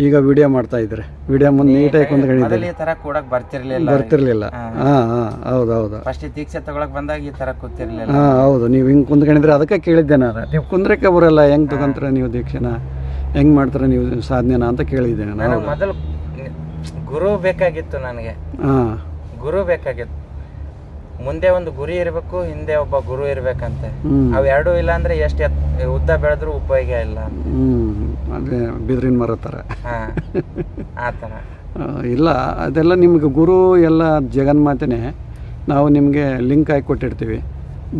ಈಗ ವಿಡಿಯೋ ಮಾಡ್ತಾ ಇದ್ರೆ. ವಿಡಿಯೋ ಮುಂದೆ ನೀಟಾಗಿ ಆಗಿ ಮೊದಲು ಈ ತರ ಕೂಡಕ್ ಬರ್ತಿರ್ಲಿಲ್ಲ ಬರ್ತಿರ್ಲಿಲ್ಲ. ಹಾಂ. ಹಾಂ ಹೌದು ಹೌದು. ಫಸ್ಟ್ ದೀಕ್ಷೆ ತಗೊಳಕ್ ಬಂದಾಗ ಈ ತರ ಕೂತಿರ್ಲಿಲ್ಲ. ಹಾ ಹೌದು. ನೀವು ಹಿಂಗ್ ಕುಂತ್ಕೊಂಡಿದ್ರೆ ಅದಕ್ಕೆ ಕೇಳಿದ್ದೆ ನಾನು. ನೀವು ಕುಂದ್ರಕ್ಕೆ ಬರಲ್ಲ ಹೆಂಗ್ ತಗೊಂತೀರ ನೀವು ದೀಕ್ಷೆನ? ಹೆಂಗ್ ಮಾಡ್ತೀರ ನೀವು ಸಾಧನೆನ ಅಂತ ಕೇಳಿದ್ದೇನೆ ನಾನು. ಮೊದಲು ಗುರು ಬೇಕಾಗಿತ್ತು ನನಗೆ. ಹಾ. ಗುರು ಬೇಕಾಗಿತ್ತು. ಮುಂದೆ ಒಂದು ಗುರಿ ಇರಬೇಕು ಹಿಂದೆ ಒಬ್ಬ ಗುರು ಇರ್ಬೇಕಂತೆ. ಅವೆರಡೂ ಇಲ್ಲ ಅಂದ್ರೆ ಎಷ್ಟು ಉದ್ದ ಬೆಳೆದ್ರು ಉಪಯೋಗ ಇಲ್ಲ. ಅದೇ ಬಿದಿರಿನ ಮರ ಥರ ಆ ಥರ ಇಲ್ಲ ಅದೆಲ್ಲ ನಿಮ್ಗೆ ಗುರು ಎಲ್ಲ ಜಗನ್ಮಾತೆನೇ ನಾವು ನಿಮಗೆ ಲಿಂಕ್ ಆಗಿ ಕೊಟ್ಟಿರ್ತೀವಿ.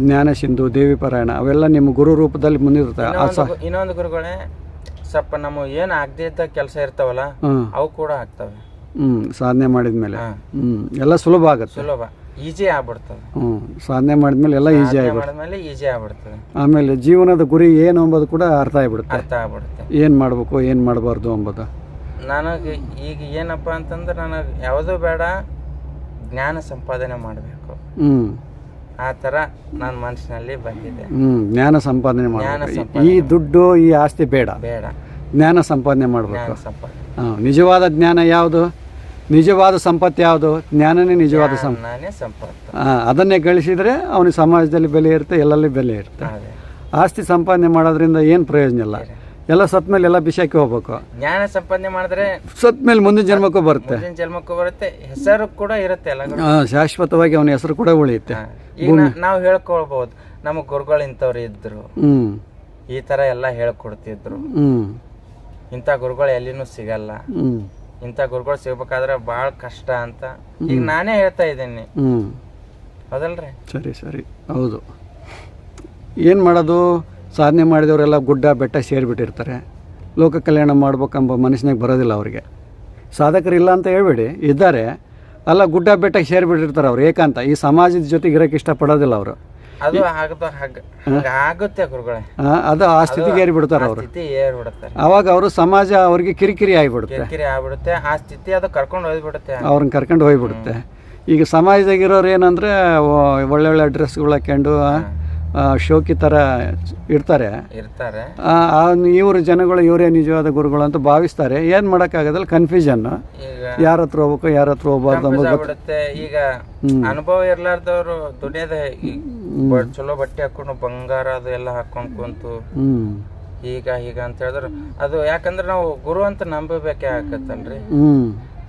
ಜ್ಞಾನ ಸಿಂಧು ದೇವಿ ಪಾರಾಯಣ ಅವೆಲ್ಲ ನಿಮ್ಮ ಗುರು ರೂಪದಲ್ಲಿ ಮುಂದಿರುತ್ತೆ ಇನ್ನೊಂದು ಗುರುಗಳೇ ಸ್ವಲ್ಪ ನಮ್ಮ ಏನು ಆಗದೇ ಇದ್ದ ಕೆಲಸ ಇರ್ತಾವಲ್ಲ ಅವು ಕೂಡ ಆಗ್ತವೆ. ಹ್ಞೂ ಸಾಧನೆ ಮಾಡಿದ ಮೇಲೆ ಹ್ಞೂ ಎಲ್ಲ ಸುಲಭ ಆಗುತ್ತೆ. ಸುಲಭ. ಈಜಿ ಆಗ್ಬಿಡ್ತದೆ. ಹ್ಞೂ ಸಾಧನೆ ಮಾಡಿದ್ಮೇಲೆ ಎಲ್ಲ ಸಾಧನೆ ಆಗ್ಬಿಡುತ್ತೆ ಮಾಡಿದ್ಮೇಲೆ ಈಜಿ ಆಗ್ಬಿಡ್ತದೆ. ಆಮೇಲೆ ಜೀವನದ ಗುರಿ ಏನು ಅಂಬೋದು ಕೂಡ ಅರ್ಥ ಆಗಿಬಿಡುತ್ತೆ. ಅರ್ಥ ಆಗ್ಬಿಡುತ್ತೆ. ಏನು ಮಾಡಬೇಕು ಏನು ಮಾಡಬಾರ್ದು ಅಂಬೋದು. ನನಗೆ ಈಗ ಏನಪ್ಪ ಅಂತಂದ್ರೆ ನನಗೆ ಯಾವುದೂ ಬೇಡ ಜ್ಞಾನ ಸಂಪಾದನೆ ಮಾಡಬೇಕು. ಹ್ಞೂ ಆ ಥರ ನನ್ನ ಮನಸ್ಸಿನಲ್ಲಿ ಬಂದಿದೆ. ಹ್ಞೂ ಜ್ಞಾನ ಸಂಪಾದನೆ ಮಾಡಬೇಕು. ಈ ದುಡ್ಡು ಈ ಆಸ್ತಿ ಬೇಡ. ಬೇಡ. ಜ್ಞಾನ ಸಂಪಾದನೆ ಮಾಡಬೇಕು. ಜ್ಞಾನ ಸಂಪಾದನೆ. ಹಾಂ ನಿಜವಾದ ಜ್ಞಾನ ಯಾವುದು? ನಿಜವಾದ ಸಂಪತ್ತು ಯಾವುದು? ಜ್ಞಾನನೇ ನಿಜವಾದ ನಾನೇ ಸಂಪತ್ತು. ಹಾಂ ಅದನ್ನೇ ಗಳಿಸಿದರೆ ಅವನಿಗೆ ಸಮಾಜದಲ್ಲಿ ಬೆಲೆ ಇರುತ್ತೆ ಎಲ್ಲಲ್ಲಿ ಬೆಲೆ ಇರುತ್ತೆ. ಅದೇ. ಆಸ್ತಿ ಸಂಪಾದನೆ ಮಾಡೋದ್ರಿಂದ ಏನು ಪ್ರಯೋಜನ ಇಲ್ಲ. ಎಲ್ಲ ಸತ್ ಮೇಲೆ ಎಲ್ಲ ಬಿಸಾಕಿ ಹೋಗ್ಬೇಕು. ಜ್ಞಾನ ಸಂಪಾದನೆ ಮಾಡಿದ್ರೆ ಸತ್ ಮೇಲೆ ಮುಂದಿನ ಜನ್ಮಕ್ಕೂ ಬರುತ್ತೆ. ಮುಂದಿನ ಜನ್ಮಕ್ಕೂ ಬರುತ್ತೆ. ಹೆಸರು ಕೂಡ ಇರುತ್ತೆ ಎಲ್ಲ ಆ, ಶಾಶ್ವತವಾಗಿ ಅವನ ಹೆಸರು ಕೂಡ ಉಳಿಯುತ್ತೆ. ಈಗ ನಾ- ನಾವು ಹೇಳ್ಕೊಳ್ಬಹುದು ನಮ್ಮ ಗುರುಗಳು ಇಂಥವ್ರು ಇದ್ರು. ಹ್ಞೂ ಈ ತರ ಎಲ್ಲ ಹೇಳ್ಕೊಡ್ತಿದ್ರು. ಹ್ಞೂ ಇಂಥ ಗುರುಗಳು ಎಲ್ಲಿನೂ ಸಿಗಲ್ಲ. ಹ್ಞೂ ಇಂಥ ಗುರುಗಳು ಸಿಗ್ಬೇಕಾದ್ರೆ ಭಾಳ ಕಷ್ಟ ಅಂತ. ಈಗ ನಾನೇ ಹೇಳ್ತಾ ಇದ್ದೀನಿ. ಹ್ಞೂ ಹೌದಲ್ರಿ? ಸರಿ ಸರಿ. ಹೌದು. ಏನು ಮಾಡೋದು? ಸಾಧನೆ ಮಾಡಿದವರೆಲ್ಲ ಗುಡ್ಡ ಬೆಟ್ಟ ಸೇರಿಬಿಟ್ಟಿರ್ತಾರೆ. ಲೋಕ ಕಲ್ಯಾಣ ಮಾಡ್ಬೇಕಂಬ ಮನಸ್ಸಿನಾಗ ಬರೋದಿಲ್ಲ ಅವರಿಗೆ. ಸಾಧಕರು ಇಲ್ಲ ಅಂತ ಹೇಳ್ಬೇಡಿ. ಇದ್ದಾರೆ. ಅಲ್ಲ ಗುಡ್ಡ ಬೆಟ್ಟಕ್ಕೆ ಸೇರಿಬಿಟ್ಟಿರ್ತಾರೆ ಅವ್ರು ಏಕಾಂತ. ಈ ಸಮಾಜದ ಜೊತೆಗೆ ಇರೋಕ್ಕೆ ಇಷ್ಟಪಡೋದಿಲ್ಲ ಅವರು. ಅದು ಆಗದ ಹಾಗ ಆಗುತ್ತೆ ಗುರುಗಳೇ. ಅದು ಆ ಸ್ಥಿತಿಗೆ ಏರಿಬಿಡ್ತಾರೆ ಅವರು. ಸ್ಥಿತಿ ಏರ್ಬಿಡುತ್ತೆ. ಅವಾಗ ಅವರು ಸಮಾಜ ಅವ್ರಿಗೆ ಕಿರಿಕಿರಿ ಆಗಿಬಿಡುತ್ತೆ. ಕಿರಿಕಿರಿ ಆಗ್ಬಿಡುತ್ತೆ. ಆ ಸ್ಥಿತಿ ಅದು ಕರ್ಕೊಂಡು ಹೋಗ್ಬಿಡುತ್ತೆ. ಅವ್ರನ್ನ ಕರ್ಕೊಂಡು ಹೋಗ್ಬಿಡುತ್ತೆ. ಈಗ ಸಮಾಜದಾಗಿರೋರು ಏನಂದ್ರೆ ಒಳ್ಳೆ ಒಳ್ಳೆ ಡ್ರೆಸ್ಗಳು ಹಾಕೊಂಡು ಶೋಕಿ ಥರ ಇರ್ತಾರೆ. ಇರ್ತಾರೆ. ಇವರು ಜನಗಳು ಇವರೇ ನಿಜವಾದ ಗುರುಗಳು ಅಂತ ಭಾವಿಸ್ತಾರೆ. ಏನು ಮಾಡೋಕ್ಕಾಗೋದಿಲ್ಲ ಕನ್ಫ್ಯೂಷನ್ ಯಾರ ಹತ್ರ ಹೋಗ್ಬೇಕು ಯಾರ ಹತ್ರ ಹೋಗ್ಬಾರ್ದು ಈಗ ಅನುಭವ ಇರ್ಲಾರ್ದವ್ರು ಬ- ಚಲೋ ಬಟ್ಟೆ ಹಾಕೊಂಡು ಬಂಗಾರ ಅದು ಎಲ್ಲ ಹಾಕೊಂಡ್ ಕುಂತು. ಈಗ ಈಗ ಅಂತ ಹೇಳಿದ್ರು. ಅದು ಯಾಕಂದ್ರೆ ನಾವು ಗುರು ಅಂತ ನಂಬಬೇಕೆ ಆಗತ್ತಲ್ರಿ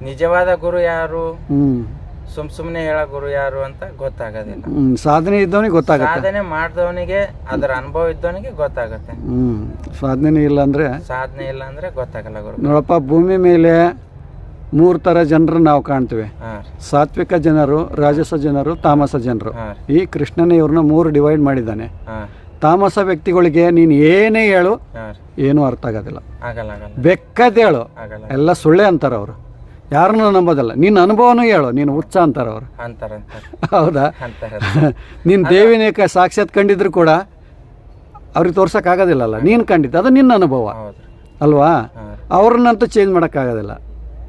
ನಿಜವಾದ ಗುರು ಯಾರು? ಸುಮ್ ಸುಮ್ಮನೆ ಹೇಳೋ ಗುರು ಯಾರು ಅಂತ ಗೊತ್ತಾಗೋದಿಲ್ಲ. ಸಾಧನೆ ಇದ್ದವನಿಗೆ ಗೊತ್ತಾಗುತ್ತೆ. ಸಾಧನೆ ಮಾಡಿದವನಿಗೆ ಅದರ ಅನುಭವ ಇದ್ದವನಿಗೆ ಗೊತ್ತಾಗುತ್ತೆ. ಹ್ಞೂ ಸಾಧನೆ ಇಲ್ಲ ಅಂದರೆ? ಸಾಧನೆ ಇಲ್ಲ ಅಂದ್ರೆ ಗೊತ್ತಾಗಲ್ಲ ಗುರು. ನೋಡಪ್ಪ ಭೂಮಿ ಮೇಲೆ ಮೂರು ಥರ ಜನರು ನಾವು ಕಾಣ್ತೀವಿ. ಹಾ. ರೀ ಸಾತ್ವಿಕ ಜನರು ರಾಜಸ ಜನರು ತಾಮಸ ಜನರು. ಹಾ. ರೀ ಈ ಕೃಷ್ಣನೇ ಇವ್ರನ್ನ ಮೂರು ಡಿವೈಡ್ ಮಾಡಿದ್ದಾನೆ. ಹಾ. ತಾಮಸ ವ್ಯಕ್ತಿಗಳಿಗೆ ನೀನು ಏನೇ ಹೇಳು ಏನು ರೀ ಏನೂ ಅರ್ಥ ಆಗೋದಿಲ್ಲ. ಆಗಲ್ಲ ಆಗಲ್ಲ. ಆಗಲ್ಲ. ಎಲ್ಲ ಸುಳ್ಳೆ ಅಂತಾರೆ ಅವರು. ಯಾರನ್ನೂ ನಂಬೋದಲ್ಲ. ನಿನ್ನ ಅನುಭವನೂ ಹೇಳು ನೀನು ಹುಚ್ಚ ಅಂತಾರೆ ಅವರು ಅಂತಾರ. ಹೌದಾ? ಅಂತಾರ. ನೀನು ದೇವಿನೇ ಕ ಸಾಕ್ಷಾತ್ ಕಂಡಿದ್ರು ಕೂಡ ಅವ್ರಿಗೆ ತೋರ್ಸೋಕ್ಕಾಗೋದಿಲ್ಲಲ್ಲ. ನೀನು ಕಂಡಿದ್ದ ಅದು ನಿನ್ನ ಅನುಭವ. ಅಲ್ವಾ? ಅವ್ರನ್ನಂತೂ ಚೇಂಜ್ ಮಾಡೋಕ್ಕಾಗೋದಿಲ್ಲ.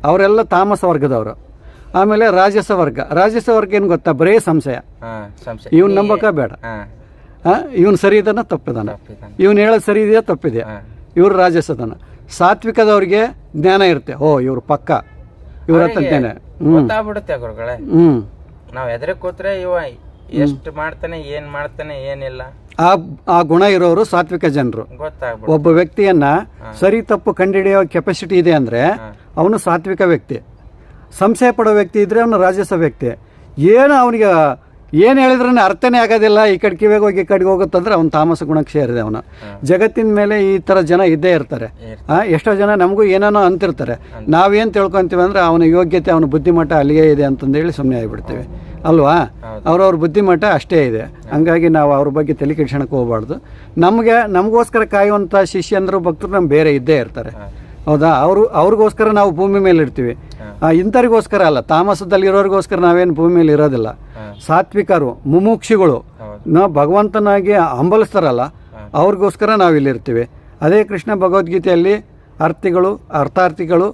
ಅವರೆಲ್ಲ ತಾಮಸ ವರ್ಗದವರು. ಆಮೇಲೆ ರಾಜಸ ವರ್ಗ. ರಾಜಸ ವರ್ಗ ಏನು ಗೊತ್ತಾ? ಬರೇ ಸಂಶಯ. ಇವ್ನು ನಂಬಕ ಬೇಡ. ಹಾ. ಇವನು ಸರಿ ಇದನ್ನ ತಪ್ಪಿದಾನ. ಇವನು ಹೇಳೋದು ಸರಿ ಇದೆಯಾ ತಪ್ಪಿದೆಯಾ? ಇವ್ರು ರಾಜಸದನ. ಸಾತ್ವಿಕದವ್ರಿಗೆ ಜ್ಞಾನ ಇರುತ್ತೆ. ಓ ಇವ್ರು ಪಕ್ಕ. ಇವ್ರ ಗೊತ್ತಾಗ್ಬಿಡುತ್ತೆ ಗುರುಗಳೇ. ಹ್ಮ್. ನಾವ್ ಎದ್ರೆ ಕೂತ್ರೆ ಇವ ಎಷ್ಟು ಮಾಡ್ತಾನೆ ಏನ್ ಮಾಡ್ತಾನೆ ಏನಿಲ್ಲ. ಆ ಆ ಗುಣ ಇರೋರು ಸಾತ್ವಿಕ ಜನರು. ಗೊತ್ತಾಗ್ಬಿಡುತ್ತೆ. ಒಬ್ಬ ವ್ಯಕ್ತಿಯನ್ನ ಸರಿ ತಪ್ಪು ಕಂಡುಹಿಡಿಯೋ ಕೆಪಾಸಿಟಿ ಇದೆ ಅಂದ್ರೆ ಅವನು ಸಾತ್ವಿಕ ವ್ಯಕ್ತಿ. ಸಂಶಯ ಪಡೋ ವ್ಯಕ್ತಿ ಇದ್ರೆ ಅವನು ರಾಜಸ ವ್ಯಕ್ತಿ. ಏನು ಅವನಿಗೆ ಏನು ಹೇಳಿದ್ರೂ ಅರ್ಥನೇ ಆಗೋದಿಲ್ಲ. ಈ ಕಡೆ ಕಿವಿಗೆ ಹೋಗಿ ಈ ಕಡೆಗೆ ಹೋಗುತ್ತಂದ್ರೆ ಅವ್ನು ತಾಮಸ ಗುಣಕ್ಕೆ ಸೇರಿದೆ ಅವನು. ಜಗತ್ತಿನ ಮೇಲೆ ಈ ಥರ ಜನ ಇದ್ದೇ ಇರ್ತಾರೆ. ಎಷ್ಟೋ ಜನ ನಮಗೂ ಏನೇನೋ ಅಂತಿರ್ತಾರೆ. ನಾವೇನು ತಿಳ್ಕೊತೀವಿ ಅಂದರೆ ಅವನ ಯೋಗ್ಯತೆ ಅವನ ಬುದ್ಧಿಮಟ್ಟ ಅಲ್ಲಿಯೇ ಇದೆ ಅಂತಂದೇಳಿ ಸುಮ್ಮನೆ ಆಗಿಬಿಡ್ತೀವಿ. ಅಲ್ವಾ? ಅವ್ರವ್ರ ಬುದ್ಧಿಮಟ್ಟ ಅಷ್ಟೇ ಇದೆ. ಹಂಗಾಗಿ ನಾವು ಅವ್ರ ಬಗ್ಗೆ ತಲೆ ಕೆಡ್ಸೋಣಕ್ಕೆ ಹೋಗಬಾರ್ದು. ನಮಗೆ ನಮಗೋಸ್ಕರ ಕಾಯುವಂಥ ಶಿಷ್ಯಂದರು ಭಕ್ತರು ನಮ್ಮ ಬೇರೆ ಇದ್ದೇ ಇರ್ತಾರೆ. ಹೌದಾ? ಅವರು ಅವ್ರಿಗೋಸ್ಕರ ನಾವು ಭೂಮಿ ಮೇಲೆ ಇರ್ತೀವಿ ಇಂಥರಿಗೋಸ್ಕರ ಇಂಥವ್ರಿಗೋಸ್ಕರ ಅಲ್ಲ ತಾಮಸದಲ್ಲಿರೋರಿಗೋಸ್ಕರ ನಾವೇನು ಭೂಮಿ ಮೇಲೆ ಇರೋದಿಲ್ಲ. ಸಾತ್ವಿಕರು ಮುಮುಕ್ಷಿಗಳು ನಾವು ನಾ ಭಗವಂತನಾಗಿ ಹಂಬಲಿಸ್ತಾರಲ್ಲ ಅವ್ರಿಗೋಸ್ಕರ ನಾವು ಇಲ್ಲಿರ್ತೀವಿ ಅದೇ ಕೃಷ್ಣ ಭಗವದ್ಗೀತೆಯಲ್ಲಿ ಅರ್ಥಿಗಳು ಅರ್ಥಾರ್ಥಿಗಳು